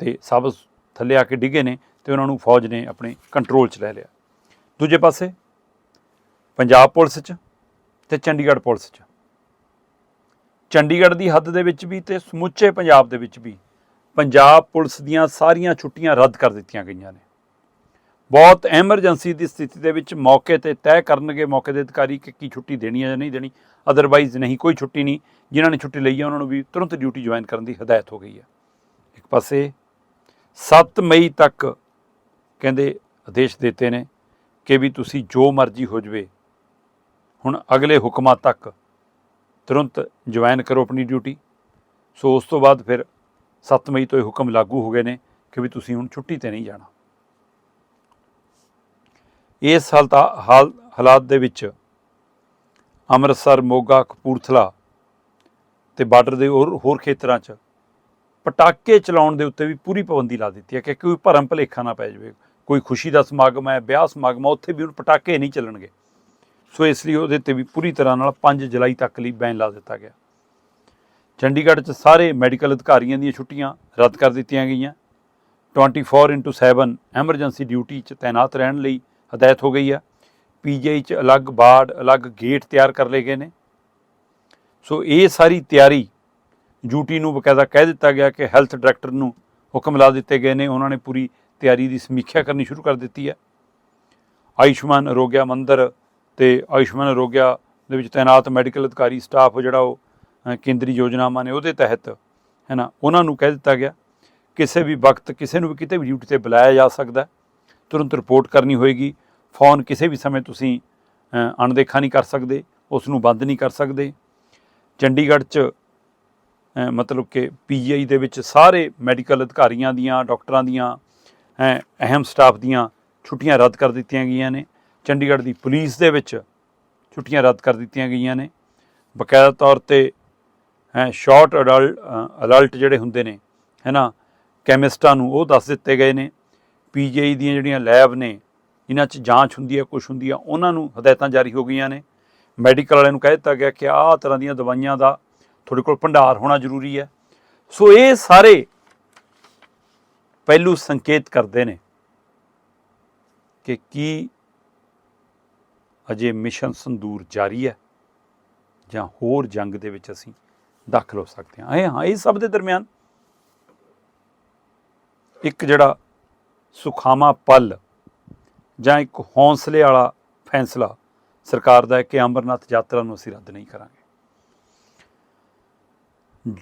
ਤੇ ਸਭ ਥੱਲੇ ਆ ਕੇ ਡਿੱਗੇ ਨੇ ਤੇ ਉਹਨਾਂ ਨੂੰ ਫੌਜ ਨੇ ਆਪਣੇ ਕੰਟਰੋਲ 'ਚ ਲੈ ਲਿਆ। ਦੂਜੇ ਪਾਸੇ ਪੰਜਾਬ ਪੁਲਿਸ 'ਚ ਤੇ ਚੰਡੀਗੜ੍ਹ ਪੁਲਿਸ 'ਚ। ਚੰਡੀਗੜ੍ਹ ਦੀ ਹੱਦ ਦੇ ਵਿੱਚ ਵੀ ਤੇ ਸਮੁੱਚੇ ਪੰਜਾਬ ਦੇ ਵਿੱਚ ਵੀ ਪੰਜਾਬ ਪੁਲਿਸ ਦੀਆਂ ਸਾਰੀਆਂ ਛੁੱਟੀਆਂ ਰੱਦ ਕਰ ਦਿੱਤੀਆਂ ਗਈਆਂ ਨੇ। ਬਹੁਤ ਐਮਰਜੈਂਸੀ ਦੀ ਸਥਿਤੀ ਦੇ ਵਿੱਚ ਮੌਕੇ ਤੇ ਤੈਅ ਕਰਨਗੇ ਮੌਕੇ ਦੇ ਅਧਿਕਾਰੀ ਕਿ ਕੀ ਛੁੱਟੀ ਦੇਣੀ ਹੈ ਜਾਂ ਨਹੀਂ ਦੇਣੀ। ਅਦਰਵਾਈਜ਼ ਨਹੀਂ, ਕੋਈ ਛੁੱਟੀ ਨਹੀਂ। ਜਿਨ੍ਹਾਂ ਨੇ ਛੁੱਟੀ ਲਈ ਹੈ, ਉਹਨਾਂ ਨੂੰ ਵੀ ਤੁਰੰਤ ਡਿਊਟੀ ਜੁਆਇਨ ਕਰਨ ਦੀ ਹਦਾਇਤ ਹੋ ਗਈ ਹੈ। ਇੱਕ ਪਾਸੇ 7 ਮਈ ਤੱਕ ਕਹਿੰਦੇ ਆਦੇਸ਼ ਦਿੱਤੇ ਨੇ ਕਿ ਵੀ ਤੁਸੀਂ ਜੋ ਮਰਜ਼ੀ ਹੋ ਜਵੇ ਹੁਣ ਅਗਲੇ ਹੁਕਮਾਂ ਤੱਕ ਤੁਰੰਤ ਜੁਆਇਨ ਕਰੋ ਆਪਣੀ ਡਿਊਟੀ। ਸੋ ਉਸ ਤੋਂ ਬਾਅਦ ਫਿਰ 7 ਮਈ ਤੋਂ ਇਹ ਹੁਕਮ ਲਾਗੂ ਹੋ ਗਏ ਨੇ ਕਿ ਵੀ ਤੁਸੀਂ ਹੁਣ ਛੁੱਟੀ ਤੇ ਨਹੀਂ ਜਾਣਾ। ਇਸ ਹਾਲਤਾ ਹਾਲ ਹਾਲਾਤ ਦੇ ਵਿੱਚ ਅੰਮ੍ਰਿਤਸਰ, ਮੋਗਾ, ਕਪੂਰਥਲਾ ਤੇ ਬਾਰਡਰ ਦੇ ਹੋਰ ਹੋਰ ਖੇਤਰਾਂ 'ਚ ਪਟਾਕੇ ਚਲਾਉਣ ਦੇ ਉੱਤੇ ਵੀ ਪੂਰੀ ਪਾਬੰਦੀ ਲਾ ਦਿੱਤੀ ਹੈ ਕਿ ਕੋਈ ਭਰਮ ਭਲੇਖਾ ਨਾ ਪੈ ਜਾਵੇ। ਕੋਈ ਖੁਸ਼ੀ ਦਾ ਸਮਾਗਮ ਹੈ, ਵਿਆਹ ਸਮਾਗਮ ਹੈ, ਉੱਥੇ ਵੀ ਹੁਣ ਪਟਾਕੇ ਨਹੀਂ ਚੱਲਣਗੇ। ਸੋ ਇਸ ਲਈ ਉਹਦੇ ਤੇ ਵੀ ਪੂਰੀ ਤਰ੍ਹਾਂ ਨਾਲ 5 ਜੁਲਾਈ ਤੱਕ ਲਈ ਬੈਨ ਲਾ ਦਿੱਤਾ ਗਿਆ। ਚੰਡੀਗੜ੍ਹ 'ਚ ਸਾਰੇ ਮੈਡੀਕਲ ਅਧਿਕਾਰੀਆਂ ਦੀਆਂ ਛੁੱਟੀਆਂ ਰੱਦ ਕਰ ਦਿੱਤੀਆਂ ਗਈਆਂ। 24/7 ਐਮਰਜੈਂਸੀ ਡਿਊਟੀ 'ਚ ਤਾਇਨਾਤ ਰਹਿਣ ਲਈ ਹਦਾਇਤ ਹੋ ਗਈ ਹੈ ਪੀਜੀਆਈ 'ਚ ਅਲੱਗ ਬਾੜ ਅਲੱਗ ਗੇਟ ਤਿਆਰ ਕਰ ਲਏ ਗਏ ਨੇ। ਸੋ ਇਹ ਸਾਰੀ ਤਿਆਰੀ ਡਿਊਟੀ ਨੂੰ ਬਕਾਇਦਾ ਕਹਿ ਦਿੱਤਾ ਗਿਆ ਕਿ ਹੈਲਥ ਡਾਇਰੈਕਟਰ ਨੂੰ ਹੁਕਮ ਲਾ ਦਿੱਤੇ ਗਏ ਨੇ। ਉਹਨਾਂ ਨੇ ਪੂਰੀ ਤਿਆਰੀ ਦੀ ਸਮੀਖਿਆ ਕਰਨੀ ਸ਼ੁਰੂ ਕਰ ਦਿੱਤੀ ਹੈ ਆਯੁਸ਼ਮਾਨ ਅਰੋਗਿਆ ਮੰਦਰ ਤੇ ਆਯੁਸ਼ਮਾਨ ਅਰੋਗਿਆ ਦੇ ਵਿੱਚ ਤਾਇਨਾਤ ਮੈਡੀਕਲ ਅਧਿਕਾਰੀ, ਸਟਾਫ ਜਿਹੜਾ ਉਹ ਕੇਂਦਰੀ ਯੋਜਨਾਵਾਂ ਨੇ ਉਹਦੇ ਤਹਿਤ, ਹੈ ਨਾ, ਉਹਨਾਂ ਨੂੰ ਕਹਿ ਦਿੱਤਾ ਗਿਆ ਕਿਸੇ ਵੀ ਵਕਤ ਕਿਸੇ ਨੂੰ ਵੀ ਕਿਤੇ ਵੀ ਡਿਊਟੀ ਤੇ ਬੁਲਾਇਆ ਜਾ ਸਕਦਾ ਤੁਰੰਤ ਰਿਪੋਰਟ ਕਰਨੀ ਹੋਏਗੀ, ਫੋਨ ਕਿਸੇ ਵੀ ਸਮੇਂ ਤੁਸੀਂ ਅਣਦੇਖਾ ਨਹੀਂ ਕਰ ਸਕਦੇ, ਉਸ ਨੂੰ ਬੰਦ ਨਹੀਂ ਕਰ ਸਕਦੇ। ਚੰਡੀਗੜ੍ਹ 'ਚ ਮਤਲਬ ਕਿ ਪੀਜੀਆਈ ਦੇ ਵਿੱਚ ਸਾਰੇ ਮੈਡੀਕਲ ਅਧਿਕਾਰੀਆਂ ਦੀਆਂ, ਡਾਕਟਰਾਂ ਦੀਆਂ ਅਹਿਮ ਸਟਾਫ ਦੀਆਂ ਛੁੱਟੀਆਂ ਰੱਦ ਕਰ ਦਿੱਤੀਆਂ ਗਈਆਂ ਨੇ। ਚੰਡੀਗੜ੍ਹ ਦੀ ਪੁਲਿਸ ਦੇ ਵਿੱਚ ਛੁੱਟੀਆਂ ਰੱਦ ਕਰ ਦਿੱਤੀਆਂ ਗਈਆਂ ਨੇ। ਬਕਾਇਦਾ ਤੌਰ ਤੇ, ਹੈ, ਸ਼ਾਰਟ ਅਡਲਟ ਅਲਰਟ ਜਿਹੜੇ ਹੁੰਦੇ ਨੇ ਹੈ ਨਾ ਕੈਮਿਸਟਾਂ ਨੂੰ ਉਹ ਦੱਸ ਦਿੱਤੇ ਗਏ ਨੇ। ਪੀਜੀਆਈ ਦੀਆਂ ਜਿਹੜੀਆਂ ਲੈਬ ਨੇ, ਇਹਨਾਂ 'ਚ ਜਾਂਚ ਹੁੰਦੀ ਹੈ ਕੁਝ ਹੁੰਦੀ ਆ, ਉਹਨਾਂ ਨੂੰ ਹਦਾਇਤਾਂ ਜਾਰੀ ਹੋ ਗਈਆਂ ਨੇ। ਮੈਡੀਕਲ ਵਾਲਿਆਂ ਨੂੰ ਕਹਿ ਦਿੱਤਾ ਗਿਆ ਕਿ ਆਹ ਤਰ੍ਹਾਂ ਦੀਆਂ ਦਵਾਈਆਂ ਦਾ ਤੁਹਾਡੇ ਕੋਲ ਭੰਡਾਰ ਹੋਣਾ ਜ਼ਰੂਰੀ ਹੈ। ਸੋ ਇਹ ਸਾਰੇ ਪਹਿਲੂ ਸੰਕੇਤ ਕਰਦੇ ਨੇ ਕਿ ਕੀ ਅਜੇ ਮਿਸ਼ਨ ਸੰਦੂਰ ਜਾਰੀ ਹੈ ਜਾਂ ਹੋਰ ਜੰਗ ਦੇ ਵਿੱਚ ਅਸੀਂ ਦਾਖਲ ਹੋ ਸਕਦੇ ਹਾਂ। ਇਹ ਹਾਂ, ਇਹ ਸਭ ਦੇ ਦਰਮਿਆਨ ਇੱਕ ਜਿਹੜਾ ਸੁਖਾਮਾ ਪਲ ਜਾਂ ਇੱਕ ਹੌਸਲੇ ਵਾਲਾ ਫੈਸਲਾ ਸਰਕਾਰ ਦਾ ਹੈ ਕਿ ਅੰਮ੍ਰਿਤਨਾਥ ਯਾਤਰਾ ਨੂੰ ਅਸੀਂ ਰੱਦ ਨਹੀਂ ਕਰਾਂਗੇ।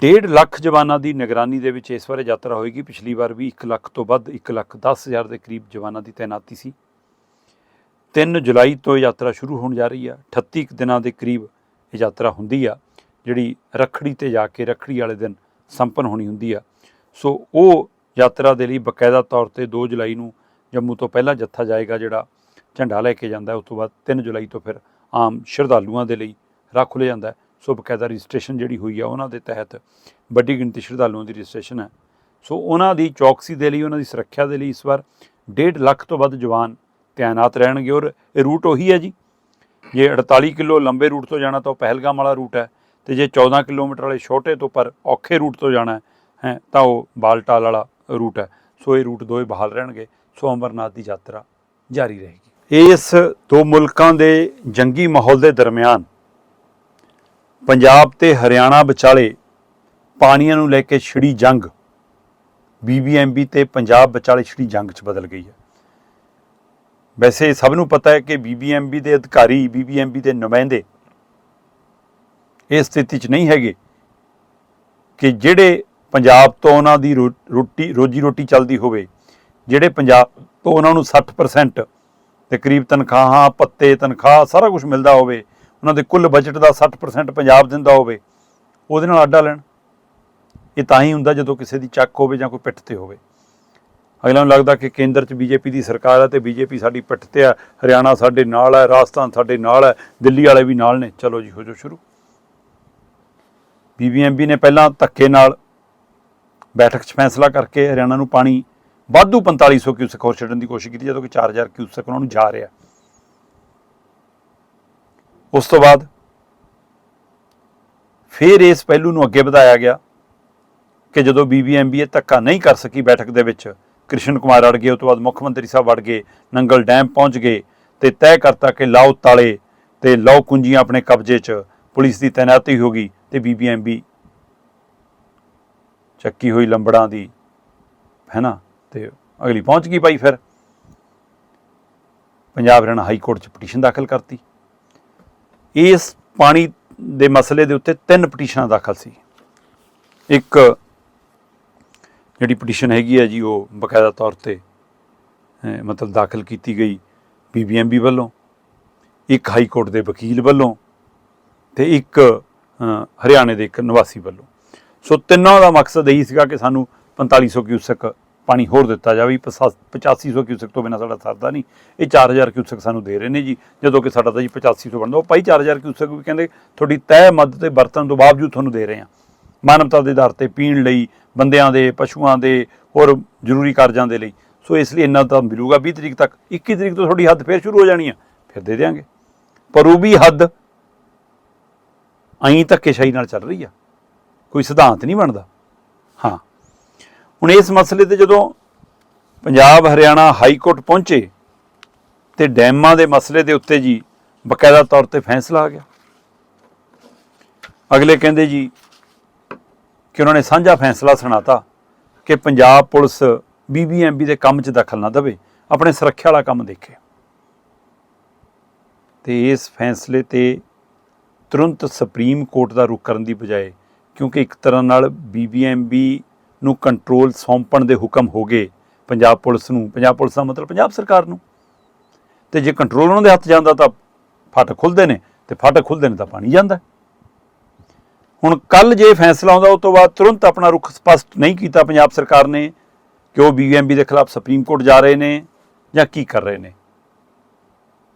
ਡੇਢ ਲੱਖ ਜਵਾਨਾਂ ਦੀ ਨਿਗਰਾਨੀ ਦੇ ਵਿੱਚ ਇਸ ਵਾਰ ਯਾਤਰਾ ਹੋਏਗੀ। ਪਿਛਲੀ ਵਾਰ ਵੀ 1 ਲੱਖ ਤੋਂ ਵੱਧ 1 ਲੱਖ 10 ਹਜ਼ਾਰ ਦੇ ਕਰੀਬ ਜਵਾਨਾਂ ਦੀ ਤਾਇਨਾਤੀ ਸੀ। 3 ਜੁਲਾਈ ਤੋਂ ਇਹ ਯਾਤਰਾ ਸ਼ੁਰੂ ਹੋਣ ਜਾ ਰਹੀ ਆ। 38 ਕੁ ਦਿਨਾਂ ਦੇ ਕਰੀਬ ਇਹ ਯਾਤਰਾ ਹੁੰਦੀ ਆ, ਜਿਹੜੀ ਰੱਖੜੀ ਤੇ ਜਾ ਕੇ ਰੱਖੜੀ ਵਾਲੇ ਦਿਨ ਸੰਪੰਨ ਹੋਣੀ ਹੁੰਦੀ ਆ। ਸੋ ਉਹ ਯਾਤਰਾ ਦੇ ਲਈ ਬਕਾਇਦਾ ਤੌਰ ਤੇ 2 ਜੁਲਾਈ ਨੂੰ ਜੰਮੂ ਤੋਂ ਪਹਿਲਾਂ ਜੱਥਾ ਜਾਏਗਾ, ਜਿਹੜਾ ਝੰਡਾ ਲੈ ਕੇ ਜਾਂਦਾ, ਉਸ ਤੋਂ ਬਾਅਦ 3 ਜੁਲਾਈ ਤੋਂ ਫਿਰ ਆਮ ਸ਼ਰਧਾਲੂਆਂ ਦੇ ਲਈ ਰਾਹ ਖੁੱਲ੍ਹ ਜਾਂਦਾ। ਸੋ ਬਕਾਇਦਾ ਰਜਿਸਟ੍ਰੇਸ਼ਨ ਜਿਹੜੀ ਹੋਈ ਆ, ਉਹਨਾਂ ਦੇ ਤਹਿਤ ਵੱਡੀ ਗਿਣਤੀ ਸ਼ਰਧਾਲੂਆਂ ਦੀ ਰਜਿਸਟ੍ਰੇਸ਼ਨ ਹੈ ਸੋ ਉਹਨਾਂ ਦੀ ਚੌਕਸੀ ਦੇ ਲਈ, ਉਹਨਾਂ ਦੀ ਸੁਰੱਖਿਆ ਦੇ ਲਈ ਇਸ ਵਾਰ 1.5 ਲੱਖ ਤੋਂ ਵੱਧ ਜਵਾਨ ਤਾਇਨਾਤ ਰਹਿਣਗੇ ਔਰ ਇਹ ਰੂਟ ਉਹੀ ਹੈ ਜੀ। ਜੇ 48 ਕਿਲੋ ਲੰਬੇ ਰੂਟ ਤੋਂ ਜਾਣਾ ਤਾਂ ਉਹ ਪਹਿਲਗਾਮ ਵਾਲਾ ਰੂਟ ਹੈ ਤੇ ਜੇ 14 ਕਿਲੋਮੀਟਰ ਵਾਲੇ ਛੋਟੇ ਤੋਂ ਪਰ ਔਖੇ ਰੂਟ ਤੋਂ ਜਾਣਾ ਹੈ ਹੈਂ, ਤਾਂ ਉਹ ਬਾਲਟਾਲ ਵਾਲਾ ਰੂਟ ਹੈ। ਸੋ ਇਹ ਰੂਟ ਦੋਏ ਬਹਾਲ ਰਹਿਣਗੇ। ਸੋ ਅਮਰਨਾਥ ਦੀ ਯਾਤਰਾ ਜਾਰੀ ਰਹੇਗੀ। ਇਸ ਦੋ ਮੁਲਕਾਂ ਦੇ ਜੰਗੀ ਮਾਹੌਲ ਦੇ ਦਰਮਿਆਨ ਪੰਜਾਬ ਤੇ ਹਰਿਆਣਾ ਵਿਚਾਲੇ ਪਾਣੀਆਂ ਨੂੰ ਲੈ ਕੇ ਛਿੜੀ ਜੰਗ ਬੀਬੀਐਮਬੀ ਤੇ ਪੰਜਾਬ ਵਿਚਾਲੇ ਛਿੜੀ ਜੰਗ 'ਚ ਬਦਲ ਗਈ ਹੈ। ਵੈਸੇ ਸਭ ਨੂੰ ਪਤਾ ਹੈ ਕਿ ਬੀਬੀਐਮਬੀ ਦੇ ਅਧਿਕਾਰੀ ਬੀਬੀਐਮਬੀ ਦੇ ਨੁਮਾਇੰਦੇ ਇਸ ਸਥਿਤੀ 'ਚ ਨਹੀਂ ਹੈਗੇ ਕਿ ਜਿਹੜੇ ਪੰਜਾਬ ਤੋਂ ਉਹਨਾਂ ਦੀ ਰੋ- ਰੋਟੀ, ਰੋਜੀ ਰੋਟੀ ਚੱਲਦੀ ਹੋਵੇ, ਜਿਹੜੇ ਪੰਜਾਬ ਤੋਂ ਉਹਨਾਂ ਨੂੰ 60% ਦੇ ਕਰੀਬ ਤਨਖਾਹਾਂ ਪੱਤੇ ਤਨਖਾਹ ਸਾਰਾ ਕੁਝ ਮਿਲਦਾ ਹੋਵੇ, ਉਹਨਾਂ ਦੇ ਕੁੱਲ ਬਜਟ ਦਾ 60% ਪੰਜਾਬ ਦਿੰਦਾ ਹੋਵੇ, ਉਹਦੇ ਨਾਲ ਆਡਾ ਲੈਣ। ਇਹ ਤਾਂ ਹੀ ਹੁੰਦਾ ਜਦੋਂ ਕਿਸੇ ਦੀ ਚੱਕ ਹੋਵੇ ਜਾਂ ਕੋਈ ਪਿੱਠ ਤੇ ਹੋਵੇ। ਅਗਲਾ ਨੂੰ ਲੱਗਦਾ ਕਿ ਕੇਂਦਰ 'ਚ ਬੀਜੇਪੀ ਦੀ ਸਰਕਾਰ ਹੈ ਤੇ ਬੀਜੇਪੀ ਸਾਡੀ ਪਿੱਠ ਤੇ ਹੈ ਹਰਿਆਣਾ ਸਾਡੇ ਨਾਲ ਹੈ ਰਾਜਸਥਾਨ ਸਾਡੇ ਨਾਲ ਹੈ ਦਿੱਲੀ ਵਾਲੇ ਵੀ ਨਾਲ ਨੇ। ਚਲੋ ਜੀ, ਹੋ ਜਾਓ ਸ਼ੁਰੂ। ਬੀਬੀਐਮਬੀ ਨੇ ਪਹਿਲਾਂ ਧੱਕੇ ਨਾਲ ਬੈਠਕ 'ਚ ਫੈਸਲਾ ਕਰਕੇ ਹਰਿਆਣਾ ਨੂੰ ਪਾਣੀ ਵਾਧੂ 4500 ਕਿਊਸਕ ਹੋਰ ਛੱਡਣ ਦੀ ਕੋਸ਼ਿਸ਼ ਕੀਤੀ, ਜਦੋਂ ਕਿ 4000 ਕਿਊਸਕ ਉਹਨਾਂ ਨੂੰ ਜਾ ਰਿਹਾ। ਉਸ ਤੋਂ ਬਾਅਦ ਫਿਰ ਇਸ ਪਹਿਲੂ ਨੂੰ ਅੱਗੇ ਵਧਾਇਆ ਗਿਆ ਕਿ ਜਦੋਂ ਬੀਬੀਐਮਬੀ ਇਹ ਧੱਕਾ ਨਹੀਂ ਕਰ ਸਕੀ ਬੈਠਕ ਦੇ ਵਿੱਚ ਕ੍ਰਿਸ਼ਨ ਕੁਮਾਰ ਅੜ ਗਏ ਉਸ ਤੋਂ ਬਾਅਦ ਮੁੱਖ ਮੰਤਰੀ ਸਾਹਿਬ ਅੜ ਗਏ, ਨੰਗਲ ਡੈਮ ਪਹੁੰਚ ਗਏ ਤੇ ਤੈਅ ਕਰਤਾ ਕਿ ਲਾਓ ਤਾਲੇ ਤੇ ਲਾਓ ਕੁੰਜੀਆਂ ਆਪਣੇ ਕਬਜ਼ੇ 'ਚ। ਪੁਲਿਸ ਦੀ ਤਾਇਨਾਤੀ ਹੋ ਗਈ ਤੇ ਬੀਬੀਐਮਬੀ ਚੱਕੀ ਹੋਈ ਲੰਬੜਾਂ ਦੀ, ਹੈ ਨਾ? ਤੇ ਅਗਲੀ ਪਹੁੰਚ ਗਈ ਭਾਈ ਫਿਰ। ਪੰਜਾਬ ਹਰਿਆਣਾ ਹਾਈ ਕੋਰਟ 'ਚ ਪਟੀਸ਼ਨ ਦਾਖਲ ਕਰਤੀ। ਇਸ ਪਾਣੀ ਦੇ ਮਸਲੇ ਦੇ ਉੱਤੇ ਤਿੰਨ ਪਟੀਸ਼ਨਾਂ ਦਾਖਲ ਸੀ। ਇੱਕ ਜਿਹੜੀ ਪਟੀਸ਼ਨ ਹੈਗੀ ਹੈ ਜੀ, ਉਹ ਬਕਾਇਦਾ ਤੌਰ ਤੇ ਮਤਲਬ ਦਾਖਲ ਕੀਤੀ ਗਈ ਬੀਬੀਐਮਬੀ ਵੱਲੋਂ, ਇੱਕ ਹਾਈ ਕੋਰਟ ਦੇ ਵਕੀਲ ਵੱਲੋਂ ਤੇ ਇੱਕ ਹਰਿਆਣੇ ਦੇ ਇੱਕ ਨਿਵਾਸੀ ਵੱਲੋਂ। ਸੋ ਤਿੰਨਾਂ ਦਾ ਮਕਸਦ ਇਹੀ ਸੀਗਾ ਕਿ ਸਾਨੂੰ 4500 ਕਿਊਸਕ ਪਾਣੀ ਹੋਰ ਦਿੱਤਾ ਜਾਵੇ 8500 ਕਿਊਸਕ ਤੋਂ ਬਿਨਾਂ ਸਾਡਾ ਸਰਦਾ ਨਹੀਂ। ਇਹ 4000 ਕਿਊਸਕ ਸਾਨੂੰ ਦੇ ਰਹੇ ਨੇ ਜੀ, ਜਦੋਂ ਕਿ ਸਾਡਾ ਤਾਂ ਜੀ 8500 ਬਣਦਾ। ਉਹ ਭਾਈ 4000 ਕਿਊਸਕ ਵੀ ਕਹਿੰਦੇ, ਤੁਹਾਡੀ ਤੈਅ ਮਦਦ ਤੇ ਵਰਤਣ ਤੋਂ ਬਾਵਜੂਦ ਤੁਹਾਨੂੰ ਦੇ ਰਹੇ ਹਾਂ ਮਾਨਵਤਾ ਦੇ ਆਧਾਰ ਤੇ ਪੀਣ ਲਈ, ਬੰਦਿਆਂ ਦੇ, ਪਸ਼ੂਆਂ ਦੇ, ਹੋਰ ਜ਼ਰੂਰੀ ਕਾਰਜਾਂ ਦੇ ਲਈ। ਸੋ ਇਸ ਲਈ ਇੰਨਾ ਤਾਂ ਮਿਲੂਗਾ 20 ਤਰੀਕ ਤੱਕ। 21 ਤਰੀਕ ਤੋਂ ਤੁਹਾਡੀ ਹੱਦ ਫੇਰ ਸ਼ੁਰੂ ਹੋ ਜਾਣੀ ਆ। ਫਿਰ ਦੇ ਦੇਵਾਂਗੇ ਪਰ ਉਹ ਵੀ ਹੱਦ ਐਂ ਧੱਕੇਸ਼ਾਹੀ ਨਾਲ ਚੱਲ ਰਹੀ ਆ। ਕੋਈ ਸਿਧਾਂਤ ਨਹੀਂ ਬਣਦਾ। ਹਾਂ। ਹੁਣ ਇਸ ਮਸਲੇ ਤੇ ਜਦੋਂ ਪੰਜਾਬ, ਹਰਿਆਣਾ ਹਾਈ ਕੋਰਟ ਪਹੁੰਚੇ, ਤੇ ਡੈਮਾਂ ਦੇ ਮਸਲੇ ਦੇ ਉੱਤੇ ਜੀ ਬਕਾਇਦਾ ਤੌਰ ਤੇ ਫੈਸਲਾ ਆ ਗਿਆ। ਅਗਲੇ ਕਹਿੰਦੇ ਜੀ ਕਿ ਉਹਨਾਂ ਨੇ ਸਾਂਝਾ ਫੈਸਲਾ ਸੁਣਾਤਾ ਕਿ ਪੰਜਾਬ ਪੁਲਿਸ ਬੀਬੀਐਮਬੀ ਦੇ ਕੰਮ 'ਚ ਦਖਲ ਨਾ ਦੇਵੇ, ਆਪਣੇ ਸੁਰੱਖਿਆ ਵਾਲਾ ਕੰਮ ਦੇਖੇ। ਤੇ ਇਸ ਫੈਸਲੇ ਤੇ ਤੁਰੰਤ ਸੁਪਰੀਮ ਕੋਰਟ ਦਾ ਰੁਖ ਕਰਨ ਦੀ ਬਜਾਏ, ਕਿਉਂਕਿ ਇੱਕ ਤਰ੍ਹਾਂ ਨਾਲ ਬੀਬੀਐਮਬੀ ਨੂੰ ਕੰਟਰੋਲ ਸੌਂਪਣ ਦੇ ਹੁਕਮ ਹੋ ਗਏ ਪੰਜਾਬ ਪੁਲਿਸ ਨੂੰ। ਪੰਜਾਬ ਪੁਲਿਸ ਦਾ ਮਤਲਬ ਪੰਜਾਬ ਸਰਕਾਰ ਨੂੰ। ਤੇ ਜੇ ਕੰਟਰੋਲ ਉਹਨਾਂ ਦੇ ਹੱਥ ਜਾਂਦਾ ਤਾਂ ਫਾਟਕ ਖੁੱਲਦੇ ਨੇ, ਤੇ ਫਾਟਕ ਖੁੱਲਦੇ ਨੇ ਤਾਂ ਪਾਣੀ ਜਾਂਦਾ। ਹੁਣ ਕੱਲ ਜੇ ਫੈਸਲਾ ਆਉਂਦਾ, ਉਸ ਤੋਂ ਬਾਅਦ ਤੁਰੰਤ ਆਪਣਾ ਰੁਖ ਸਪਸ਼ਟ ਨਹੀਂ ਕੀਤਾ ਪੰਜਾਬ ਸਰਕਾਰ ਨੇ ਕਿ ਉਹ ਬੀਬੀਐਮਬੀ ਦੇ ਖਿਲਾਫ ਸੁਪਰੀਮ ਕੋਰਟ ਜਾ ਰਹੇ ਨੇ ਜਾਂ ਕੀ ਕਰ ਰਹੇ ਨੇ।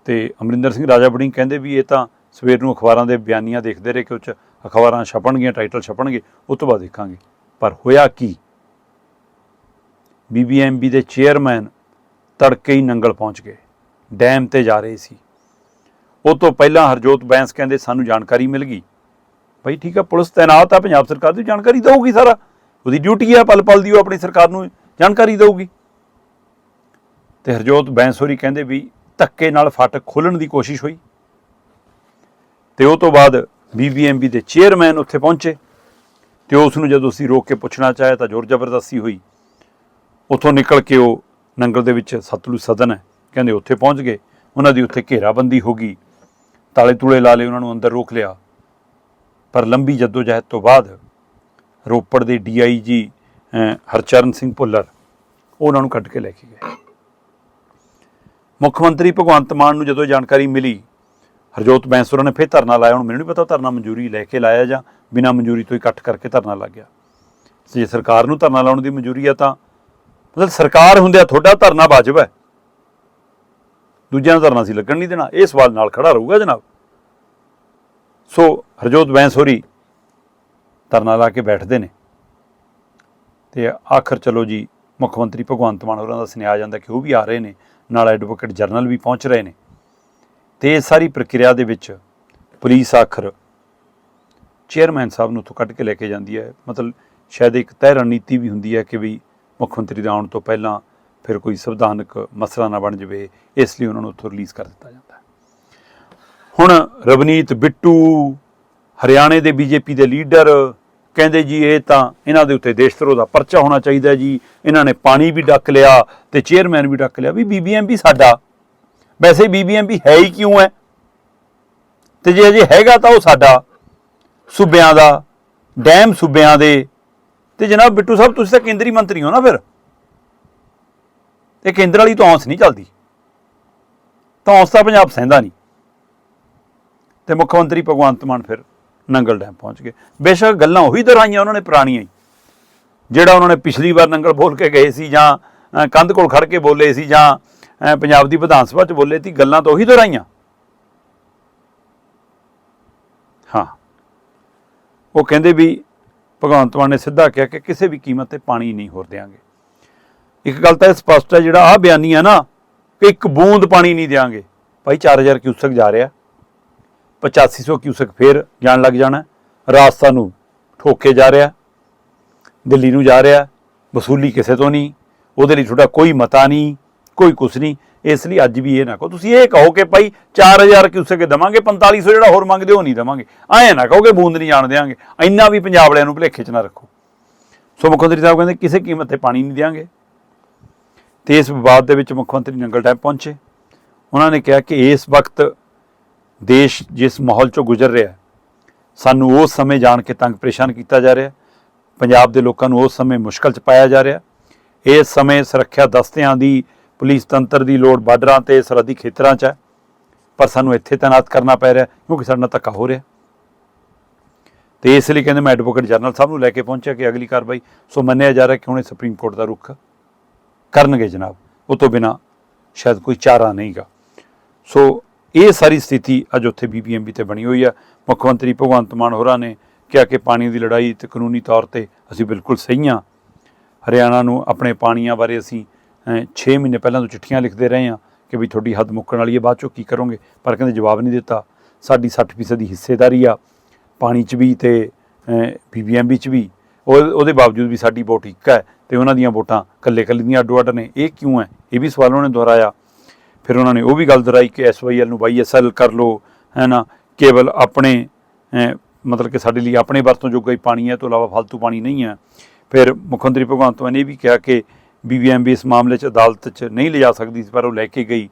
ਤੇ ਅਮਰਿੰਦਰ ਸਿੰਘ ਰਾਜਾ ਬੜਿੰਗ ਕਹਿੰਦੇ ਵੀ ਇਹ ਤਾਂ ਸਵੇਰ ਨੂੰ ਅਖਬਾਰਾਂ ਦੇ ਬਿਆਨੀਆਂ ਦੇਖਦੇ ਰਹੇ ਕਿ ਉਹ 'ਚ ਅਖਬਾਰਾਂ ਛਪਣਗੀਆਂ, ਟਾਈਟਲ ਛਪਣਗੇ ਉਸ ਤੋਂ ਬਾਅਦ ਦੇਖਾਂਗੇ। ਪਰ ਹੋਇਆ ਕੀ? ਬੀਬੀਐਮਬੀ ਦੇ ਚੇਅਰਮੈਨ ਤੜਕੇ ਹੀ ਨੰਗਲ ਪਹੁੰਚ ਗਏ। ਡੈਮ ਤੇ ਜਾ ਰਹੇ ਸੀ। ਉਹ ਤੋਂ ਪਹਿਲਾਂ ਹਰਜੋਤ ਬੈਂਸ ਕਹਿੰਦੇ, ਸਾਨੂੰ ਜਾਣਕਾਰੀ ਮਿਲ ਗਈ। ਭਾਈ ਠੀਕ ਆ, ਪੁਲਿਸ ਤਾਇਨਾਤ ਆ, ਪੰਜਾਬ ਸਰਕਾਰ ਦੀ ਜਾਣਕਾਰੀ ਦੇਊਗੀ ਸਾਰਾ। ਉਹਦੀ ਡਿਊਟੀ ਆ ਪਲ ਪਲ ਦੀ ਉਹ ਆਪਣੀ ਸਰਕਾਰ ਨੂੰ ਜਾਣਕਾਰੀ ਦੇਊਗੀ। ਤੇ ਹਰਜੋਤ ਬੈਂਸ ਹੋਰੀ ਕਹਿੰਦੇ ਵੀ ਧੱਕੇ ਨਾਲ ਫਾਟਕ ਖੋਲਣ ਦੀ ਕੋਸ਼ਿਸ਼ ਹੋਈ। ਤੇ ਉਹ ਤੋਂ ਬਾਅਦ ਬੀਬੀਐਮਬੀ ਦੇ ਚੇਅਰਮੈਨ ਉੱਥੇ ਪਹੁੰਚੇ। ਤੇ ਉਸ ਨੂੰ ਜਦੋਂ ਅਸੀਂ ਰੋਕ ਕੇ ਪੁੱਛਣਾ ਚਾਹਿਆ ਤਾਂ ਜ਼ੋਰ ਜ਼ਬਰਦਸਤੀ ਹੋਈ। ਉੱਥੋਂ ਨਿਕਲ ਕੇ ਉਹ ਨੰਗਲ ਦੇ ਵਿੱਚ ਸਤਲੁਜ ਸਦਨ ਹੈ, ਕਹਿੰਦੇ ਉੱਥੇ ਪਹੁੰਚ ਗਏ। ਉਹਨਾਂ ਦੀ ਉੱਥੇ ਘੇਰਾਬੰਦੀ ਹੋ ਗਈ। ਤਾਲੇ ਤੂਲੇ ਲਾ ਲਏ, ਉਹਨਾਂ ਨੂੰ ਅੰਦਰ ਰੋਕ ਲਿਆ। ਪਰ ਲੰਬੀ ਜਦੋਜਹਿਦ ਤੋਂ ਬਾਅਦ ਰੋਪੜ ਦੇ ਡੀਆਈਜੀ ਹਰਚਰਨ ਸਿੰਘ ਭੁੱਲਰ, ਉਹਨਾਂ ਨੂੰ ਕੱਢ ਕੇ ਲੈ ਕੇ ਗਏ। ਮੁੱਖ ਮੰਤਰੀ ਭਗਵੰਤ ਮਾਨ ਨੂੰ ਜਦੋਂ ਜਾਣਕਾਰੀ ਮਿਲੀ, ਹਰਜੋਤ ਬੈਂਸੁਰਾ ਨੇ ਫਿਰ ਧਰਨਾ ਲਾਇਆ। ਹੁਣ ਮੈਨੂੰ ਨਹੀਂ ਪਤਾ ਧਰਨਾ ਮਨਜ਼ੂਰੀ ਲੈ ਕੇ ਲਾਇਆ ਜਾਂ ਬਿਨਾਂ ਮਨਜ਼ੂਰੀ ਤੋਂ ਇਕੱਠ ਕਰਕੇ ਧਰਨਾ ਲੱਗ ਗਿਆ। ਜੇ ਸਰਕਾਰ ਨੂੰ ਧਰਨਾ ਲਾਉਣ ਦੀ ਮਨਜ਼ੂਰੀ ਆ ਤਾਂ ਮਤਲਬ ਸਰਕਾਰ ਹੁੰਦਿਆ ਤੁਹਾਡਾ ਧਰਨਾ ਵਾਜਬ ਹੈ। ਦੂਜਿਆਂ ਨੂੰ ਧਰਨਾ ਸੀ ਲੱਗਣ ਨਹੀਂ ਦੇਣਾ। ਇਹ ਸਵਾਲ ਨਾਲ ਖੜਾ ਰਹੂਗਾ ਜਨਾਬ। ਸੋ ਹਰਜੋਤ ਬੈਂਸੁਰੀ ਧਰਨਾ ਲਾ ਕੇ ਬੈਠਦੇ ਨੇ। ਤੇ ਆਖਰ ਚਲੋ ਜੀ, ਮੁੱਖ ਮੰਤਰੀ ਭਗਵੰਤ ਮਾਨ ਹੋਰਾਂ ਦਾ ਸੁਨੇਹਾ ਜਾਂਦਾ ਕਿ ਉਹ ਵੀ ਆ ਰਹੇ ਨੇ, ਨਾਲ ਐਡਵੋਕੇਟ ਜਨਰਲ ਵੀ ਪਹੁੰਚ ਰਹੇ ਨੇ। ਤੇ ਇਹ ਸਾਰੀ ਪ੍ਰਕਿਰਿਆ ਦੇ ਵਿੱਚ ਪੁਲਿਸ ਆਖਰ ਚੇਅਰਮੈਨ ਸਾਹਿਬ ਨੂੰ ਉੱਥੋਂ ਕੱਢ ਕੇ ਲੈ ਕੇ ਜਾਂਦੀ ਹੈ। ਮਤਲਬ ਸ਼ਾਇਦ ਇੱਕ ਤੈਅ ਰਣਨੀਤੀ ਵੀ ਹੁੰਦੀ ਹੈ ਕਿ ਵੀ ਮੁੱਖ ਮੰਤਰੀ ਦਾ ਆਉਣ ਤੋਂ ਪਹਿਲਾਂ ਫਿਰ ਕੋਈ ਸੰਵਿਧਾਨਕ ਮਸਲਾ ਨਾ ਬਣ ਜਾਵੇ, ਇਸ ਲਈ ਉਹਨਾਂ ਨੂੰ ਉੱਥੋਂ ਰਿਲੀਜ਼ ਕਰ ਦਿੱਤਾ ਜਾਂਦਾ ਹੈ। ਹੁਣ ਰਵਨੀਤ ਬਿੱਟੂ, ਹਰਿਆਣੇ ਦੇ ਬੀਜੇਪੀ ਦੇ ਲੀਡਰ, ਕਹਿੰਦੇ ਜੀ ਇਹ ਤਾਂ ਇਹਨਾਂ ਦੇ ਉੱਤੇ ਦੇਸ਼ ਧਰੋਹ ਦਾ ਪਰਚਾ ਹੋਣਾ ਚਾਹੀਦਾ ਜੀ। ਇਹਨਾਂ ਨੇ ਪਾਣੀ ਵੀ ਡੱਕ ਲਿਆ ਤੇ ਚੇਅਰਮੈਨ ਵੀ ਡੱਕ ਲਿਆ। ਵੀ ਬੀਬੀਐਮਬੀ ਸਾਡਾ। ਵੈਸੇ ਬੀਬੀਐਮਬੀ ਹੈ ਹੀ ਕਿਉਂ ਹੈ? ਤੇ ਜੇ ਅਜੇ ਹੈਗਾ ਤਾਂ ਉਹ ਸਾਡਾ। ਸੂਬਿਆਂ ਦਾ, ਡੈਮ ਸੂਬਿਆਂ ਦੇ। ਤੇ ਜਨਾਬ ਬਿੱਟੂ ਸਾਹਿਬ, ਤੁਸੀਂ ਤਾਂ ਕੇਂਦਰੀ ਮੰਤਰੀ ਹੋ ਨਾ ਫਿਰ। ਤੇ ਕੇਂਦਰ ਵਾਲੀ ਤਾਂ ਔਂਸ ਨਹੀਂ ਚੱਲਦੀ। ਤਾਂ ਔਂਸ ਤਾਂ ਪੰਜਾਬ ਸਹਿੰਦਾ ਨਹੀਂ। ਤੇ ਮੁੱਖ ਮੰਤਰੀ ਭਗਵੰਤ ਮਾਨ ਫਿਰ ਨੰਗਲ ਡੈਮ ਪਹੁੰਚ ਗਏ। ਬੇਸ਼ੱਕ ਗੱਲਾਂ ਉਹੀ ਦੁਹਰਾਈਆਂ ਉਹਨਾਂ ਨੇ ਪੁਰਾਣੀਆਂ ਹੀ, ਜਿਹੜਾ ਉਹਨਾਂ ਨੇ ਪਿਛਲੀ ਵਾਰ ਨੰਗਲ ਬੋਲ ਕੇ ਗਏ ਸੀ ਜਾਂ ਕੰਧ ਕੋਲ ਖੜ ਕੇ ਬੋਲੇ ਸੀ ਜਾਂ ਪੰਜਾਬ ਦੀ ਵਿਧਾਨ ਸਭਾ 'ਚ ਬੋਲੇ ਸੀ, ਗੱਲਾਂ ਤਾਂ ਉਹੀ ਦੁਹਰਾਈਆਂ। ਹਾਂ। ਉਹ ਕਹਿੰਦੇ ਵੀ ਭਗਵੰਤ ਮਾਨ ਨੇ ਸਿੱਧਾ ਕਿਹਾ ਕਿ ਕਿਸੇ ਵੀ ਕੀਮਤ ਤੇ ਪਾਣੀ ਨਹੀਂ ਹੋਰ ਦਿਆਂਗੇ। ਇੱਕ ਗੱਲ ਤਾਂ ਇਹ ਸਪਸ਼ਟ ਹੈ ਜਿਹੜਾ ਆ ਬਿਆਨੀ ਹੈ ਨਾ, ਕਿ ਇੱਕ ਬੂੰਦ ਪਾਣੀ ਨਹੀਂ ਦਿਆਂਗੇ। ਭਾਈ 4000 ਕਿਊਸਕ ਜਾ ਰਿਹਾ। 8500 ਕਿਊਸਕ ਫੇਰ ਜਾਣ ਲੱਗ ਜਾਣਾ। ਰਾਜਸਥਾਨ ਨੂੰ ਠੋਕੇ ਜਾ ਰਿਹਾ। ਦਿੱਲੀ ਨੂੰ ਜਾ ਰਿਹਾ। ਵਸੂਲੀ ਕਿਸੇ ਤੋਂ ਨਹੀਂ। ਉਹਦੇ ਲਈ ਤੁਹਾਡਾ ਕੋਈ ਮਤਾ ਨਹੀਂ, ਕੋਈ ਕੁਛ ਨਹੀਂ। ਇਸ ਲਈ ਅੱਜ ਵੀ ਇਹ ਨਾ ਕਹੋ। ਤੁਸੀਂ ਇਹ ਕਹੋ ਕਿ ਭਾਈ 4000 ਕਿਊਸਕ ਦਵਾਂਗੇ 4500 ਜਿਹੜਾ ਹੋਰ ਮੰਗਦੇ ਉਹ ਨਹੀਂ ਦਵਾਂਗੇ। ਐਂ ਨਾ ਕਹੋ ਕਿ ਬੂੰਦ ਨਹੀਂ ਜਾਣ ਦਿਆਂਗੇ। ਇੰਨਾ ਵੀ ਪੰਜਾਬ ਵਾਲਿਆਂ ਨੂੰ ਭੁਲੇਖੇ 'ਚ ਨਾ ਰੱਖੋ। ਸੋ ਮੁੱਖ ਮੰਤਰੀ ਸਾਹਿਬ ਕਹਿੰਦੇ ਕਿਸੇ ਕੀਮਤ ਤੇ ਪਾਣੀ ਨਹੀਂ ਦਿਆਂਗੇ। ਤੇ ਇਸ ਵਿਵਾਦ ਦੇ ਵਿੱਚ ਮੁੱਖ ਮੰਤਰੀ ਨੰਗਲ ਡੈਮ ਪਹੁੰਚੇ। ਉਹਨਾਂ ਨੇ ਕਿਹਾ ਕਿ ਇਸ ਵਕਤ ਦੇਸ਼ ਜਿਸ ਮਾਹੌਲ ਚੋਂ ਗੁਜ਼ਰ ਰਿਹਾ ਸਾਨੂੰ ਉਸ ਸਮੇਂ ਜਾਣ ਕੇ ਤੰਗ ਪਰੇਸ਼ਾਨ ਕੀਤਾ ਜਾ ਰਿਹਾ ਪੰਜਾਬ ਦੇ ਲੋਕਾਂ ਨੂੰ ਉਸ ਸਮੇਂ ਮੁਸ਼ਕਲ 'ਚ ਪਾਇਆ ਜਾ ਰਿਹਾ ਇਸ ਸਮੇਂ ਸੁਰੱਖਿਆ ਦਸਤਿਆਂ ਦੀ, ਪੁਲਿਸ ਤੰਤਰ ਦੀ ਲੋੜ ਬਾਰਡਰਾਂ ਤੇ, ਸਰਹੱਦੀ ਖੇਤਰਾਂ 'ਚ ਹੈ। ਪਰ ਸਾਨੂੰ ਇੱਥੇ ਤਾਇਨਾਤ ਕਰਨਾ ਪੈ ਰਿਹਾ ਕਿਉਂਕਿ ਸਾਡੇ ਨਾਲ ਧੱਕਾ ਹੋ ਰਿਹਾ ਤੇ ਇਸ ਲਈ ਕਹਿੰਦੇ ਮੈਂ ਐਡਵੋਕੇਟ ਜਨਰਲ ਸਾਹਿਬ ਨੂੰ ਲੈ ਕੇ ਪਹੁੰਚਿਆ ਕਿ ਅਗਲੀ ਕਾਰਵਾਈ, ਸੋ ਮੰਨਿਆ ਜਾ ਰਿਹਾ ਕਿ ਹੁਣੇ ਸੁਪਰੀਮ ਕੋਰਟ ਦਾ ਰੁਖ ਕਰਨਗੇ ਜਨਾਬ, ਉਹ ਤੋਂ ਬਿਨਾ ਸ਼ਾਇਦ ਕੋਈ ਚਾਰਾ ਨਹੀਂਗਾ। ਸੋ ਇਹ ਸਾਰੀ ਸਥਿਤੀ ਅੱਜ ਉੱਥੇ ਬੀਬੀਐਮਬੀ ਤੇ ਬਣੀ ਹੋਈ ਆ। ਮੁੱਖ ਮੰਤਰੀ ਭਗਵੰਤ ਮਾਨ ਹੋਰਾਂ ਨੇ ਕਿਹਾ ਕਿ ਪਾਣੀ ਦੀ ਲੜਾਈ ਤੇ ਕਾਨੂੰਨੀ ਤੌਰ ਤੇ ਅਸੀਂ ਬਿਲਕੁਲ ਸਹੀ ਹਾਂ ਹਰਿਆਣਾ ਨੂੰ ਆਪਣੇ ਪਾਣੀਆਂ ਬਾਰੇ ਅਸੀਂ 6 ਮਹੀਨੇ ਪਹਿਲਾਂ ਤੋਂ ਚਿੱਠੀਆਂ ਲਿਖਦੇ ਰਹੇ ਹਾਂ ਕਿ ਵੀ ਤੁਹਾਡੀ ਹੱਦ ਮੁੱਕਣ ਵਾਲੀ ਹੈ, ਬਾਅਦ ਚੋਂ ਕੀ ਕਰੋਗੇ? ਪਰ ਕਹਿੰਦੇ ਜਵਾਬ ਨਹੀਂ ਦਿੱਤਾ। ਸਾਡੀ 60% ਦੀ ਹਿੱਸੇਦਾਰੀ ਆ, ਪਾਣੀ 'ਚ ਵੀ ਤੇ ਬੀਬੀਐਮਬੀ 'ਚ ਵੀ। ਉਹ, ਉਹਦੇ ਬਾਵਜੂਦ ਵੀ ਸਾਡੀ ਵੋਟ ਇੱਕ ਹੈ ਤੇ ਉਹਨਾਂ ਦੀਆਂ ਵੋਟਾਂ ਕੱਲੇ ਕੱਲੇ ਦੀਆਂ ਅੱਡੋ ਅੱਡ ਨੇ। ਇਹ ਕਿਉਂ ਹੈ? ਇਹ ਵੀ ਸਵਾਲ ਉਹਨਾਂ ਨੇ ਦੁਹਰਾਇਆ। ਫਿਰ ਉਹਨਾਂ ਨੇ ਉਹ ਵੀ ਗੱਲ ਦੁਹਰਾਈ ਕਿ ਐਸਵਾਈਐਲ ਨੂੰ ਵਾਈਐਸਐਲ ਕਰ ਲਓ ਹੈ ਨਾ ਕੇਵਲ ਆਪਣੇ ਮਤਲਬ ਕਿ ਸਾਡੇ ਲਈ ਆਪਣੇ ਵਰਤੋਂ ਜੋਗਾ ਹੀ ਪਾਣੀ ਹੈ ਤੋਂ ਇਲਾਵਾ ਫालतू ਪਾਣੀ ਨਹੀਂ ਹੈ। ਫਿਰ ਮੁੱਖ ਮੰਤਰੀ ਭਗਵੰਤ ਮਾਨ ਨੇ ਇਹ ਵੀ ਕਿਹਾ ਕਿ ਬੀਬੀਐਮਬੀ ਇਸ ਮਾਮਲੇ 'ਚ ਅਦਾਲਤ 'ਚ ਨਹੀਂ ਲਿਜਾ ਸਕਦੀ ਸੀ, ਪਰ ਉਹ ਲੈ ਕੇ ਗਈ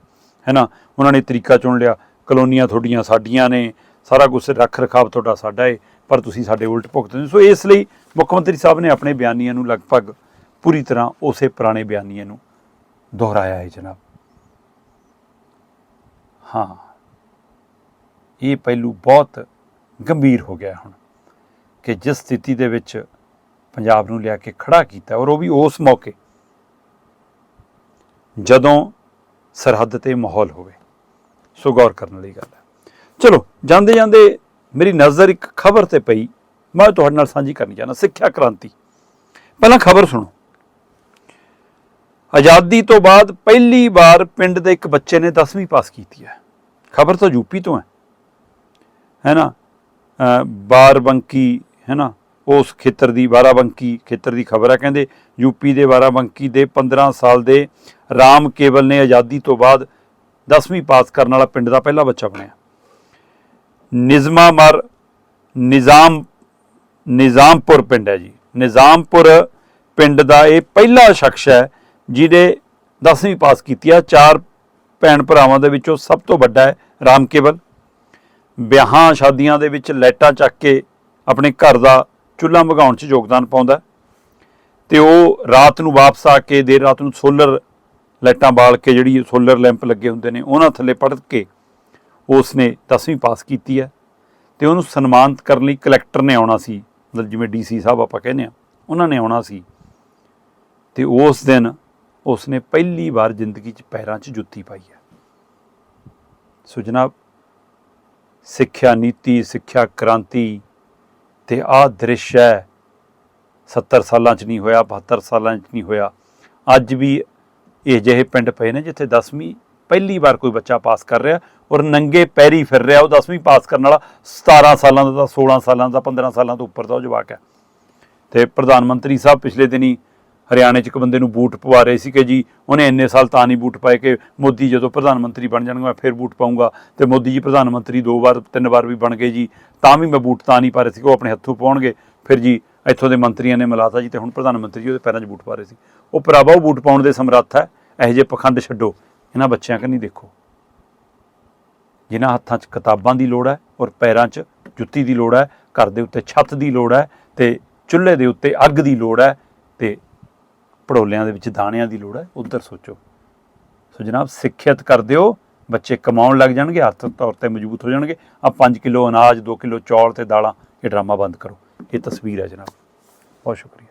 ਹੈ ਨਾ ਉਹਨਾਂ ਨੇ ਤਰੀਕਾ ਚੁਣ ਲਿਆ, ਕਲੋਨੀਆਂ ਤੁਹਾਡੀਆਂ ਸਾਡੀਆਂ ਨੇ, ਸਾਰਾ ਕੁਝ ਰੱਖ ਰਖਾਵ ਤੁਹਾਡਾ ਸਾਡਾ ਏ, ਪਰ ਤੁਸੀਂ ਸਾਡੇ ਉਲਟ ਭੁਗਤਦੇ ਸੋ ਇਸ ਲਈ ਮੁੱਖ ਮੰਤਰੀ ਸਾਹਿਬ ਨੇ ਆਪਣੇ ਬਿਆਨੀਆਂ ਨੂੰ ਲਗਭਗ ਪੂਰੀ ਤਰ੍ਹਾਂ ਉਸੇ ਪੁਰਾਣੇ ਬਿਆਨੀਆਂ ਨੂੰ ਦੁਹਰਾਇਆ ਹੈ ਜਨਾਬ। ਹਾਂ, ਇਹ ਪਹਿਲੂ ਬਹੁਤ ਗੰਭੀਰ ਹੋ ਗਿਆ ਹੁਣ ਕਿ ਜਿਸ ਸਥਿਤੀ ਦੇ ਵਿੱਚ ਪੰਜਾਬ ਨੂੰ ਲਿਆ ਕੇ ਖੜਾ ਕੀਤਾ ਔਰ ਉਹ ਵੀ ਉਸ ਮੌਕੇ ਜਦੋਂ ਸਰਹੱਦ ਤੇ ਮਾਹੌਲ ਹੋਵੇ। ਸੋ ਗੌਰ ਕਰਨ ਵਾਲੀ ਗੱਲ ਹੈ। ਚਲੋ, ਜਾਂਦੇ ਜਾਂਦੇ ਮੇਰੀ ਨਜ਼ਰ ਇੱਕ ਖਬਰ ਤੇ ਪਈ। ਮੈਂ ਤੁਹਾਡੇ ਨਾਲ ਸਾਂਝੀ ਕਰਨੀ ਚਾਹੁੰਦਾ ਸਿੱਖਿਆ ਕ੍ਰਾਂਤੀ। ਪਹਿਲਾਂ ਖਬਰ ਸੁਣੋ। ਆਜ਼ਾਦੀ ਤੋਂ ਬਾਅਦ ਪਹਿਲੀ ਵਾਰ ਪਿੰਡ ਦੇ ਇੱਕ ਬੱਚੇ ਨੇ 10ਵੀਂ ਪਾਸ ਕੀਤੀ ਹੈ। ਖਬਰ ਤਾਂ ਯੂਪੀ ਤੋਂ ਹੈ। ਹੈ ਨਾ? ਬਾਰਬੰਕੀ, ਹੈ ਨਾ? ਉਸ ਖੇਤਰ ਦੀ ਬਾਰਾਬੰਕੀ ਖੇਤਰ ਦੀ ਖਬਰ ਹੈ ਕਹਿੰਦੇ, ਯੂਪੀ ਦੇ ਬਾਰਾਬੰਕੀ ਦੇ 15 ਸਾਲ ਦੇ ਰਾਮ ਕੇਵਲ ਨੇ ਆਜ਼ਾਦੀ ਤੋਂ ਬਾਅਦ 10ਵੀਂ ਪਾਸ ਕਰਨ ਵਾਲਾ ਪਿੰਡ ਦਾ ਪਹਿਲਾ ਬੱਚਾ ਬਣਿਆ। ਨਿਜ਼ਮਾਮਰ ਨਿਜ਼ਾਮ, ਨਿਜ਼ਾਮਪੁਰ ਪਿੰਡ ਹੈ ਜੀ। ਨਿਜ਼ਾਮਪੁਰ ਪਿੰਡ ਦਾ ਇਹ ਪਹਿਲਾ ਸ਼ਖਸ ਹੈ ਜਿਹਦੇ 10ਵੀਂ ਪਾਸ ਕੀਤੀ ਆ। ਚਾਰ ਭੈਣ ਭਰਾਵਾਂ ਦੇ ਵਿੱਚੋਂ ਸਭ ਤੋਂ ਵੱਡਾ ਹੈ ਰਾਮ ਕੇਵਲ। ਵਿਆਹਾਂ ਸ਼ਾਦੀਆਂ ਦੇ ਵਿੱਚ ਲਾਈਟਾਂ ਚੱਕ ਕੇ ਆਪਣੇ ਘਰ ਦਾ ਚੁੱਲ੍ਹਾ ਮਗਾਉਣ ਚ ਯੋਗਦਾਨ ਪਾਉਂਦਾ ਹੈ। ਤੇ ਉਹ ਰਾਤ ਨੂੰ ਵਾਪਸ ਆ ਕੇ ਦੇਰ ਰਾਤ ਨੂੰ ਸੋਲਰ ਲਾਈਟਾਂ ਬਾਲ ਕੇ ਜਿਹੜੀ ਸੋਲਰ ਲੈਂਪ ਲੱਗੇ ਹੁੰਦੇ ਨੇ, ਉਹਨਾਂ ਥੱਲੇ ਪੜ੍ਹ ਕੇ ਉਸ ਨੇ 10ਵੀਂ ਪਾਸ ਕੀਤੀ ਹੈ। ਤੇ ਉਹਨੂੰ ਸਨਮਾਨਿਤ ਕਰਨ ਲਈ ਕਲੈਕਟਰ ਨੇ ਆਉਣਾ ਸੀ, ਮਤਲਬ ਜਿਵੇਂ ਡੀਸੀ ਸਾਹਿਬ ਆਪਾਂ ਕਹਿੰਦੇ ਆ ਉਹਨਾਂ ਨੇ ਆਉਣਾ ਸੀ। ਤੇ ਉਸ ਦਿਨ ਉਸਨੇ ਪਹਿਲੀ ਵਾਰ ਜ਼ਿੰਦਗੀ 'ਚ ਪੈਰਾਂ 'ਚ ਜੁੱਤੀ ਪਾਈ ਹੈ। ਸੋ ਜਨਾਬ, ਸਿੱਖਿਆ ਨੀਤੀ, ਸਿੱਖਿਆ ਕ੍ਰਾਂਤੀ ਤੇ ਆਹ ਦ੍ਰਿਸ਼ ਹੈ 70 ਸਾਲਾਂ 'ਚ ਨਹੀਂ ਹੋਇਆ 72 ਸਾਲਾਂ 'ਚ ਨਹੀਂ ਹੋਇਆ। ਅੱਜ ਵੀ ਇਹ ਜਿਹੇ ਪਿੰਡ ਪਏ ਨੇ ਜਿੱਥੇ 10ਵੀਂ ਪਹਿਲੀ ਵਾਰ ਕੋਈ ਬੱਚਾ ਪਾਸ ਕਰ ਰਿਹਾ ਔਰ ਨੰਗੇ ਪੈਰੀ ਫਿਰ ਰਿਹਾ, ਉਹ 10ਵੀਂ ਪਾਸ ਕਰਨ ਵਾਲਾ 17 ਸਾਲਾਂ ਦਾ ਤਾਂ 16 ਸਾਲਾਂ ਦਾ 15 ਸਾਲਾਂ ਤੋਂ ਉੱਪਰ ਦਾ ਉਹ ਜਵਾਕ ਹੈ। ਤੇ ਪ੍ਰਧਾਨ ਮੰਤਰੀ ਸਾਹਿਬ ਪਿਛਲੇ ਦਿਨੀ ਹਰਿਆਣੇ 'ਚ ਇੱਕ ਬੰਦੇ ਨੂੰ ਬੂਟ ਪਵਾ ਰਹੇ ਸੀ ਕਿ ਜੀ, ਉਹਨੇ ਇੰਨੇ ਸਾਲ ਤਾਂ ਨਹੀਂ ਬੂਟ ਪਾਏ ਕਿ ਮੋਦੀ ਜਦੋਂ ਪ੍ਰਧਾਨ ਮੰਤਰੀ ਬਣ ਜਾਣਗੇ, ਮੈਂ ਫਿਰ ਬੂਟ ਪਾਉਂਗਾ ਤੇ ਮੋਦੀ ਜੀ ਪ੍ਰਧਾਨ ਮੰਤਰੀ ਦੋ ਵਾਰ, ਤਿੰਨ ਵਾਰ ਵੀ ਬਣ ਗਏ ਜੀ, ਤਾਂ ਵੀ ਮੈਂ ਬੂਟ ਤਾਂ ਨਹੀਂ ਪਾ ਰਹੇ ਸੀ ਕਿ ਉਹ ਆਪਣੇ ਹੱਥੋਂ ਪਾਉਣਗੇ। ਫਿਰ ਜੀ, ਇੱਥੋਂ ਦੇ ਮੰਤਰੀਆਂ ਨੇ ਮਿਲਾਤਾ ਜੀ, ਤੇ ਹੁਣ ਪ੍ਰਧਾਨ ਮੰਤਰੀ ਜੀ ਉਹਦੇ ਪੈਰਾਂ 'ਚ ਬੂਟ ਪਾ ਰਹੇ ਸੀ। ਉਹ ਭਰਾਵਾ, ਉਹ ਬੂਟ ਪਾਉਣ ਦੇ ਸਮਰੱਥ ਹੈ, ਇਹੋ ਜਿਹੇ ਪਖੰਡ ਛੱਡੋ। ਇਹਨਾਂ ਬੱਚਿਆਂ ਕੰਨੀ ਦੇਖੋ। ਜਿਨ੍ਹਾਂ ਹੱਥਾਂ 'ਚ ਕਿਤਾਬਾਂ ਦੀ ਲੋੜ ਹੈ ਔਰ ਪੈਰਾਂ 'ਚ ਜੁੱਤੀ ਦੀ ਲੋੜ ਹੈ, ਘਰ ਦੇ ਉੱਤੇ ਛੱਤ ਦੀ ਲੋੜ ਹੈ ਤੇ ਚੁੱਲ੍ਹੇ ਦੇ ਉੱਤੇ ਅੱਗ ਦੀ ਲੋੜ ਹੈ ਤੇ ਪੜੋਲਿਆਂ ਦੇ ਵਿੱਚ ਦਾਣਿਆਂ ਦੀ ਲੋੜ ਹੈ, ਉਧਰ ਸੋਚੋ। ਸੋ ਜਨਾਬ, ਸਿੱਖਿਅਤ ਕਰ ਦਿਓ, ਬੱਚੇ ਕਮਾਉਣ ਲੱਗ ਜਾਣਗੇ ਆਰਥਿਕ ਤੌਰ ਤੇ ਮਜ਼ਬੂਤ ਹੋ ਜਾਣਗੇ। ਆ 5 ਕਿਲੋ ਅਨਾਜ 2 ਕਿਲੋ ਚੌਲ ਤੇ ਦਾਲਾਂ, ਇਹ ਡਰਾਮਾ ਬੰਦ ਕਰੋ। ਇਹ ਤਸਵੀਰ ਹੈ ਜਨਾਬ। ਬਹੁਤ ਸ਼ੁਕਰੀਆ।